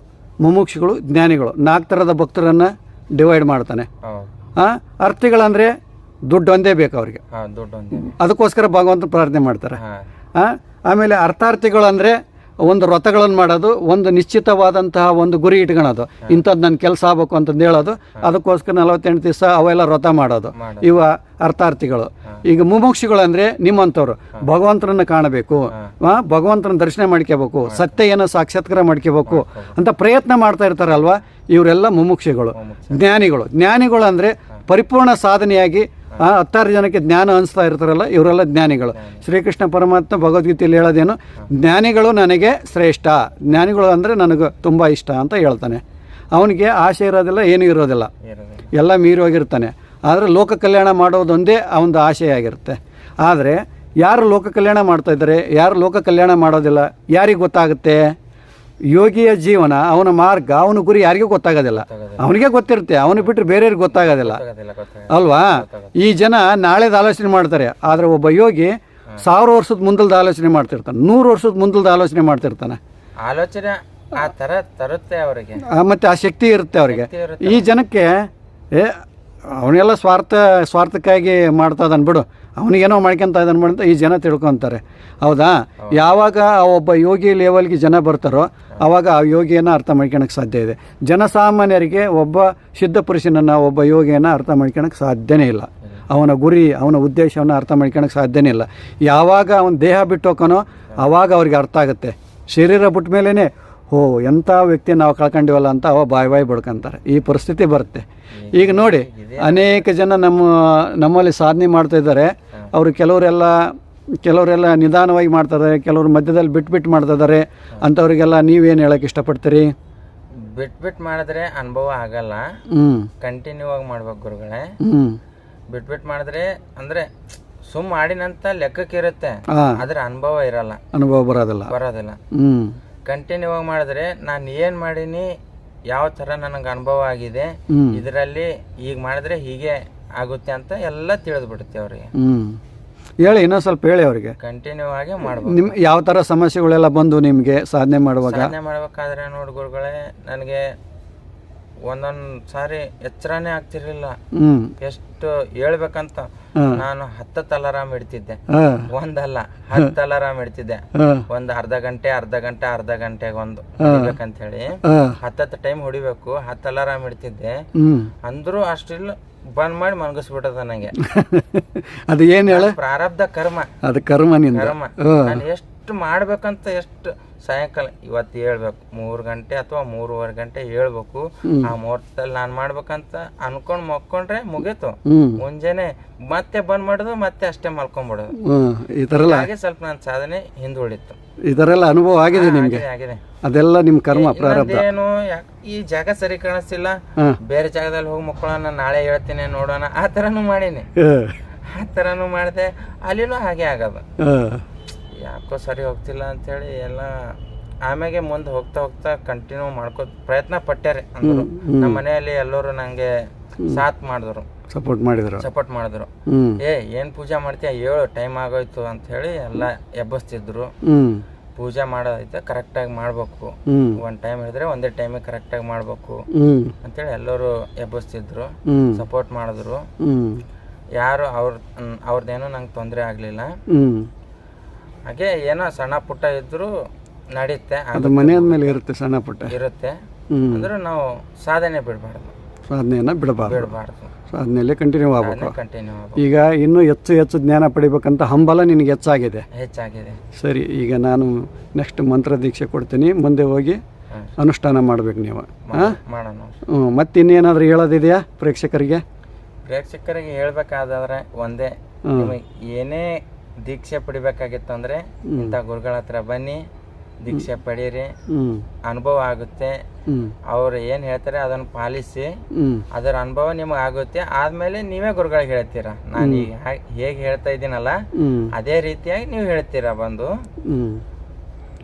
ಮುಮುಕ್ಷಿಗಳು ಜ್ಞಾನಿಗಳು ನಾಲ್ಕು ಥರದ ಭಕ್ತರನ್ನು ಡಿವೈಡ್ ಮಾಡ್ತಾನೆ. ಅರ್ಥಿಗಳಂದರೆ ದುಡ್ಡು ಒಂದೇ ಬೇಕು ಅವರಿಗೆ. ಅದಕ್ಕೋಸ್ಕರ ಭಗವಂತ ಪ್ರಾರ್ಥನೆ ಮಾಡ್ತಾರೆ. ಆಮೇಲೆ ಅರ್ಥಾರ್ಥಿಗಳು ಅಂದರೆ ಒಂದು ವ್ರತಗಳನ್ನು ಮಾಡೋದು ಒಂದು ನಿಶ್ಚಿತವಾದಂತಹ ಒಂದು ಗುರಿ ಇಟ್ಕೊಳೋದು. ಇಂಥದ್ದು ನನ್ನ ಕೆಲಸ ಆಗ್ಬೇಕು ಅಂತಂದು ಹೇಳೋದು. ಅದಕ್ಕೋಸ್ಕರ ನಲವತ್ತೆಂಟು ದಿವಸ ಅವೆಲ್ಲ ವ್ರತ ಮಾಡೋದು. ಇವ ಅರ್ಥಾರ್ಥಿಗಳು. ಈಗ ಮುಮುಕ್ಷಿಗಳು ಅಂದರೆ ನಿಮ್ಮಂಥವ್ರು ಭಗವಂತರನ್ನು ಕಾಣಬೇಕು. ಭಗವಂತನ ದರ್ಶನ ಮಾಡ್ಕೋಬೇಕು ಸತ್ಯ ಏನೋ ಸಾಕ್ಷಾತ್ಕಾರ ಮಾಡ್ಕೋಬೇಕು. ಅಂತ ಪ್ರಯತ್ನ ಮಾಡ್ತಾ ಇರ್ತಾರಲ್ವ? ಇವರೆಲ್ಲ ಮುಮುಕ್ಷಿಗಳು. ಜ್ಞಾನಿಗಳು. ಜ್ಞಾನಿಗಳು ಅಂದರೆ ಪರಿಪೂರ್ಣ ಸಾಧನೆಯಾಗಿ ಹತ್ತಾರು ಜನಕ್ಕೆ ಜ್ಞಾನ ಅನಿಸ್ತಾ ಇರ್ತಾರಲ್ಲ ಇವರೆಲ್ಲ ಜ್ಞಾನಿಗಳು. ಶ್ರೀಕೃಷ್ಣ ಪರಮಾತ್ಮ ಭಗವದ್ಗೀತೆಯಲ್ಲಿ ಹೇಳೋದೇನು? ಜ್ಞಾನಿಗಳು ನನಗೆ ಶ್ರೇಷ್ಠ. ಜ್ಞಾನಿಗಳು ಅಂದರೆ ನನಗೆ ತುಂಬ ಇಷ್ಟ ಅಂತ ಹೇಳ್ತಾನೆ. ಅವನಿಗೆ ಆಸೆ ಇರೋದಿಲ್ಲ ಏನೂ ಇರೋದಿಲ್ಲ. ಇರೋದಿಲ್ಲ. ಎಲ್ಲ ಮೀರಿ ಹೋಗಿರ್ತಾನೆ ಆದರೆ ಲೋಕ ಕಲ್ಯಾಣ ಮಾಡೋದೊಂದೇ ಅವನದು ಆಶೆಯಾಗಿರುತ್ತೆ ಆದರೆ ಯಾರು ಲೋಕ ಕಲ್ಯಾಣ ಮಾಡ್ತಾಯಿದ್ದಾರೆ ಯಾರು ಲೋಕ ಕಲ್ಯಾಣ ಮಾಡೋದಿಲ್ಲ ಯಾರಿಗೆ ಗೊತ್ತಾಗುತ್ತೆ? ಯೋಗಿಯ ಜೀವನ ಅವನ ಮಾರ್ಗ ಅವನ ಗುರಿ ಯಾರಿಗೂ ಗೊತ್ತಾಗೋದಿಲ್ಲ. ಅವನಿಗೆ ಗೊತ್ತಿರುತ್ತೆ ಅವನು ಬಿಟ್ಟರೆ ಬೇರೆಯವ್ರಿಗೆ ಗೊತ್ತಾಗೋದಿಲ್ಲ. ಅಲ್ವಾ? ಈ ಜನ ನಾಳೆದ ಆಲೋಚನೆ ಮಾಡ್ತಾರೆ ಆದರೆ ಒಬ್ಬ ಯೋಗಿ ಸಾವಿರ ವರ್ಷದ ಮುಂದಲ್ದ ಆಲೋಚನೆ ಮಾಡ್ತಿರ್ತಾನೆ ನೂರು ವರ್ಷದ ಮುಂದಲ್ದ ಆಲೋಚನೆ ಮಾಡ್ತಿರ್ತಾನೆ. ಆಲೋಚನೆ ಆ ಥರ ತರುತ್ತೆ ಅವರಿಗೆ. ಮತ್ತೆ ಆ ಶಕ್ತಿ ಇರುತ್ತೆ ಅವರಿಗೆ. ಈ ಜನಕ್ಕೆ ಅವನೆಲ್ಲ ಸ್ವಾರ್ಥ ಸ್ವಾರ್ಥಕ್ಕಾಗಿ ಮಾಡ್ತಾ ಇದ್ದಾನೆ ಬಿಡು. ಅವನಿಗೇನೋ ಮಾಡ್ಕೊಂತ ಇದ್ದಾನೆ ಬಿಡು ಅಂತ ಈ ಜನ ತಿಳ್ಕೊತಾರೆ. ಹೌದಾ? ಯಾವಾಗ ಆ ಒಬ್ಬ ಯೋಗಿ ಲೆವೆಲ್ಗೆ ಜನ ಬರ್ತಾರೋ ಆವಾಗ ಆ ಯೋಗಿಯನ್ನು ಅರ್ಥ ಮಾಡ್ಕೊಳಕ್ಕೆ ಸಾಧ್ಯ ಇದೆ. ಜನಸಾಮಾನ್ಯರಿಗೆ ಒಬ್ಬ ಸಿದ್ಧ ಪುರುಷನನ್ನು ಒಬ್ಬ ಯೋಗಿಯನ್ನು ಅರ್ಥ ಮಾಡ್ಕೊಳಕ್ಕೆ ಸಾಧ್ಯನೇ ಇಲ್ಲ. ಅವನ ಗುರಿ ಅವನ ಉದ್ದೇಶವನ್ನು ಅರ್ಥ ಮಾಡ್ಕೊಳಕ್ಕೆ ಸಾಧ್ಯನೇ ಇಲ್ಲ. ಯಾವಾಗ ಅವನ ದೇಹ ಬಿಟ್ಟು ಹೋಗೋನೋ ಆವಾಗ ಅವ್ರಿಗೆ ಅರ್ಥ ಆಗುತ್ತೆ. ಶರೀರ ಬಿಟ್ಟ ಮೇಲೇ ಓ ಎಂಥ ವ್ಯಕ್ತಿ ನಾವು ಕಳ್ಕೊಂಡಿವಲ್ಲ ಅಂತ ಅವ ಬಾಯ್ ಬಾಯ್ ಬಡ್ಕೊಂತಾರೆ. ಈ ಪರಿಸ್ಥಿತಿ ಬರುತ್ತೆ. ಈಗ ನೋಡಿ ಅನೇಕ ಜನ ನಮ್ಮ ನಮ್ಮಲ್ಲಿ ಸಾಧನೆ ಮಾಡ್ತಾ ಇದ್ದಾರೆ. ಅವರು ಕೆಲವರೆಲ್ಲ ಕೆಲವರೆಲ್ಲ ನಿಧಾನವಾಗಿ ಮಾಡ್ತಾರೆ ಕೆಲವರು ಮಧ್ಯದಲ್ಲಿ ಬಿಟ್ಬಿಟ್ಟು ಬಿಟ್ಟು ಮಾಡ್ತಾ ಇದ್ದಾರೆ. ಅಂಥವ್ರಿಗೆಲ್ಲ ನೀವೇನು ಹೇಳಕ್ಕೆ ಇಷ್ಟಪಡ್ತೀರಿ? ಬಿಟ್ ಬಿಟ್ ಮಾಡಿದ್ರೆ ಅನುಭವ ಆಗಲ್ಲ. ಹ್ಞೂ ಕಂಟಿನ್ಯೂ ಆಗಿ ಮಾಡ್ಬೇಕು ಗುರುಗಳೇ. ಹ್ಞೂ ಬಿಟ್ ಬಿಟ್ ಮಾಡಿದ್ರೆ ಅಂದ್ರೆ ಸುಮ್ ಮಾಡಿನಂತ ಲೆಕ್ಕಕ್ಕೆ ಇರುತ್ತೆ. ಹಾಂ. ಅದ್ರ ಅನುಭವ ಇರಲ್ಲ. ಅನುಭವ ಬರೋದಿಲ್ಲ. ಬರೋದಿಲ್ಲ. ಹ್ಞೂ ಕಂಟಿನ್ಯೂ ಆಗಿ ಮಾಡಿದ್ರೆ ನಾನು ಏನ್ ಮಾಡೀನಿ ಯಾವ ತರ ನನಗೆ ಅನುಭವ ಆಗಿದೆ ಇದರಲ್ಲಿ ಈಗ ಮಾಡಿದ್ರೆ ಹೀಗೆ ಆಗುತ್ತೆ ಅಂತ ಎಲ್ಲ ತಿಳಿದು ಬಿಡುತ್ತೆ ಅವ್ರಿಗೆ ಹೇಳಿ ಇನ್ನೊಂದು ಸ್ವಲ್ಪ ಹೇಳಿ ಅವ್ರಿಗೆ. ಕಂಟಿನ್ಯೂ ಆಗಿ ಮಾಡ್ಬೋದು. ನಿಮ್ ಯಾವ ಥರ ಸಮಸ್ಯೆಗಳೆಲ್ಲ ಬಂದು ನಿಮಗೆ ಸಾಧನೆ ಮಾಡುವಾಗ? ಸಾಧನೆ ಮಾಡ್ಬೇಕಾದ್ರೆ ನೋಡಿ ಗುರುಗಳೇ ನನಗೆ ಒಂದೊಂದ್ ಸಾರಿ ಎಚ್ಚರನೇ ಆಗ್ತಿರ್ಲಿಲ್ಲ. ಎಷ್ಟು ಹೇಳ್ಬೇಕಂತ ನಾನು ಹತ್ತ ಅಲಾರಾಮ್ ಇಡ್ತಿದ್ದೆ. ಒಂದಲ್ಲ ಹತ್ತು ಅಲಾರಾಮ್ ಇಡ್ತಿದ್ದೆ. ಒಂದ್ ಅರ್ಧ ಗಂಟೆ ಅರ್ಧ ಗಂಟೆ ಅರ್ಧ ಗಂಟೆಗೆ ಒಂದು ಅಂತ ಹೇಳಿ ಹತ್ತತ್ತು ಟೈಮ್ ಹೊಡಿಬೇಕು ಹತ್ತು ಅಲಾರಾಮ್ ಇಡ್ತಿದ್ದೆ. ಅಂದ್ರು ಅಷ್ಟಿಲ್ಲ ಬಂದ್ ಮಾಡಿ ಮನಗಿಸ್ಬಿಟ್ಟದ ನಂಗೆ. ಅದು ಏನು ಹೇಳ? ಪ್ರಾರಬ್ಧ ಕರ್ಮ. ಅದು ಕರ್ಮ ಕರ್ಮ. ನಾನು ಎಷ್ಟು ಮಾಡ್ಬೇಕಂತ ಎಷ್ಟು ಸಾಯಂಕಾಲ ಇವತ್ತು ಹೇಳ್ಬೇಕು ಮೂರು ಗಂಟೆ ಅಥವಾ ಮೂರುವರೆ ಗಂಟೆ ಹೇಳ್ಬೇಕು ಆ ಮುಹೂರ್ತದಲ್ಲಿ ನಾನು ಮಾಡ್ಬೇಕಂತ ಅನ್ಕೊಂಡ್ ಮಕ್ಕೊಂಡ್ರೆ ಮುಗಿತು. ಮುಂಜಾನೆ ಮತ್ತೆ ಬಂದ್ ಮಾಡುದು ಮತ್ತೆ ಅಷ್ಟೇ ಮಲ್ಕೊಂಡ್ಬಿಡೋದು ಈ ಹಾಗೆ ಸ್ವಲ್ಪ ನನ್ನ ಸಾಧನೆ ಹಿಂದುಳಿತು. ಈ ಎಲ್ಲ ಅನುಭವ ಆಗಿದೆ ನಿಮಗೆ? ಅದೆಲ್ಲ ನಿಮ್ಮ ಕರ್ಮ ಪ್ರಾರಬ್ಧ. ಏನು ಈ ಜಾಗ ಸರಿ ಕಾಣಿಸ್ತಿಲ್ಲ. ಬೇರೆ ಜಾಗದಲ್ಲಿ ಹೋಗಿ ಮಕ್ಕಳನ್ನ ನಾಳೆ ಹೇಳ್ತೀನಿ ನೋಡೋಣ. ಆ ತರನು ಮಾಡೀನಿ. ಆ ತರನು ಮಾಡಿದೆ ಅಲ್ಲಿನೂ ಹಾಗೆ ಆಗೋದು. ಯಾಕೋ ಸರಿ ಹೋಗ್ತಿಲ್ಲ ಅಂತೇಳಿ ಎಲ್ಲ ಆಮ್ಯಾಗೆ ಮುಂದೆ ಹೋಗ್ತಾ ಹೋಗ್ತಾ ಕಂಟಿನ್ಯೂ ಮಾಡ್ಕೋ ಪ್ರಯತ್ನ ಪಟ್ಟ್ಯಾರೆ ಅಂದ್ರು. ನಮ್ಮ ಮನೆಯಲ್ಲಿ ಎಲ್ಲರೂ ನಂಗೆ ಸಾಥ್ ಮಾಡಿದ್ರು. ಸಪೋರ್ಟ್ ಮಾಡಿದ್ರು. ಸಪೋರ್ಟ್ ಮಾಡಿದ್ರು. ಏ ಏನ್ ಪೂಜೆ ಮಾಡ್ತೀಯ? ಹೇಳು ಟೈಮ್ ಆಗೋಯ್ತು ಅಂತ ಹೇಳಿ ಎಲ್ಲ ಎಬ್ಬಸ್ತಿದ್ರು. ಪೂಜಾ ಮಾಡೋದೈತೆ ಕರೆಕ್ಟಾಗಿ ಮಾಡ್ಬೇಕು. ಒಂದ್ ಟೈಮ್ ಹೇಳಿದ್ರೆ ಒಂದೇ ಟೈಮಿಗೆ ಕರೆಕ್ಟಾಗಿ ಮಾಡ್ಬೇಕು ಅಂತೇಳಿ ಎಲ್ಲರೂ ಎಬ್ಬಸ್ತಿದ್ರು. ಸಪೋರ್ಟ್ ಮಾಡಿದ್ರು. ಯಾರು ಅವ್ರ ಅವ್ರದ್ದೇನೋ ನಂಗೆ ತೊಂದರೆ ಆಗಲಿಲ್ಲ. ಹಾಗೆ ಏನೋ ಸಣ್ಣ ಪುಟ್ಟ ಇದ್ದರೂ ನಡೀತೆ ಅದು ಮನೆ ಮೇಲೆ ಇರುತ್ತೆ ಸಣ್ಣ ಪುಟ್ಟ. ಇರುತ್ತೆ. ಅಂದ್ರೆ ನಾವು ಸಾಧನೆ ಬಿಡಬಾರ್ದು. ಸಾಧನೆಯನ್ನ ಬಿಡಬಾರ್ದು. ಬಿಡಬಾರ್ದು. ಸಾಧನೆಯಲ್ಲಿ ಕಂಟಿನ್ಯೂ ಆಗಬೇಕು. ಕಂಟಿನ್ಯೂ ಈಗ ಇನ್ನೂ ಹೆಚ್ಚು ಹೆಚ್ಚು ಜ್ಞಾನ ಪಡಿಬೇಕಂತ ಹಂಬಲ ನಿನಗೆ ಹೆಚ್ಚಾಗಿದೆ. ಹೆಚ್ಚಾಗಿದೆ. ಸರಿ ಈಗ ನಾನು ನೆಕ್ಸ್ಟ್ ಮಂತ್ರ ದೀಕ್ಷೆ ಕೊಡ್ತೀನಿ. ಮುಂದೆ ಹೋಗಿ ಹ್ಮ್. ಅನುಷ್ಠಾನ ಮಾಡ್ಬೇಕು ನೀವು. ಹಾಂ? ಮಾಡೋಣ. ಮತ್ತೆ ಇನ್ನೇನಾದರೂ ಹೇಳೋದಿದೆಯಾ ಪ್ರೇಕ್ಷಕರಿಗೆ? ಪ್ರೇಕ್ಷಕರಿಗೆ ಹೇಳ್ಬೇಕಾದ್ರೆ ಒಂದೇ ನಿಮಗೆ ಏನೇ ದೀಕ್ಷೆ ಪಡಿಬೇಕಾಗಿತ್ತು ಅಂದ್ರೆ ಇಂಥ ಗುರುಗಳ ಹತ್ರ ಬನ್ನಿ ದೀಕ್ಷೆ ಪಡೀರಿ. ಅನುಭವ ಆಗುತ್ತೆ. ಅವ್ರು ಏನ್ ಹೇಳ್ತಾರೆ ಅದನ್ನ ಪಾಲಿಸಿ. ಅದರ ಅನುಭವ ನಿಮಗೆ ಆಗುತ್ತೆ. ಆದ್ಮೇಲೆ ನೀವೇ ಗುರುಗಳಿಗೆ ಹೇಳ್ತೀರಾ? ನಾನು ಈಗ ಹೇಗೆ ಹೇಳ್ತಾ ಇದ್ದೀನಲ್ಲ ಅದೇ ರೀತಿಯಾಗಿ ನೀವು ಹೇಳ್ತೀರಾ ಬಂದು?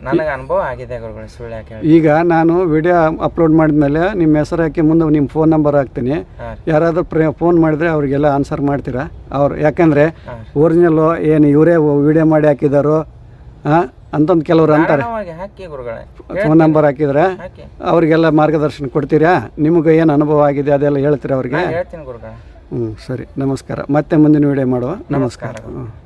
ನನಗೆ ಅನುಭವ ಆಗಿದೆ ಗುರುಗಳು ಸುಳ್ಳು ಯಾಕೆ ಹೇಳಿ ಈಗ ನಾನು ವಿಡಿಯೋ ಅಪ್ಲೋಡ್ ಮಾಡಿದ್ಮೇಲೆ ನಿಮ್ಮ ಹೆಸರು ಹಾಕಿ ಮುಂದೆ ನಿಮ್ಮ ಫೋನ್ ನಂಬರ್ ಹಾಕ್ತೀನಿ. ಯಾರಾದರೂ ಪ್ರೇ ಫೋನ್ ಮಾಡಿದರೆ ಅವರಿಗೆಲ್ಲ ಆನ್ಸರ್ ಮಾಡ್ತೀರಾ? ಅವ್ರು ಯಾಕಂದರೆ ಒರಿಜಿನಲ್ಲು ಏನು ಇವರೇ ವಿಡಿಯೋ ಮಾಡಿ ಹಾಕಿದಾರೋ ಹಾಂ ಅಂತಂದು ಕೆಲವರು ಅಂತಾರೆ. ಹಾಕಿ ಗುರುಗಳೇ. ಫೋನ್ ನಂಬರ್ ಹಾಕಿದ್ರೆ ಅವರಿಗೆಲ್ಲ ಮಾರ್ಗದರ್ಶನ ಕೊಡ್ತೀರಾ? ನಿಮಗೆ ಏನು ಅನುಭವ ಆಗಿದೆ ಅದೆಲ್ಲ ಹೇಳ್ತೀರಾ ಅವ್ರಿಗೆ? ನಾನು ಹೇಳ್ತೀನಿ ಗುರುಗಳೇ. ಹ್ಞೂ ಸರಿ ನಮಸ್ಕಾರ. ಮತ್ತೆ ಮುಂದಿನ ವಿಡಿಯೋ ಮಾಡುವ. ನಮಸ್ಕಾರ ನಮಸ್ಕಾರ. ಹ್ಞೂ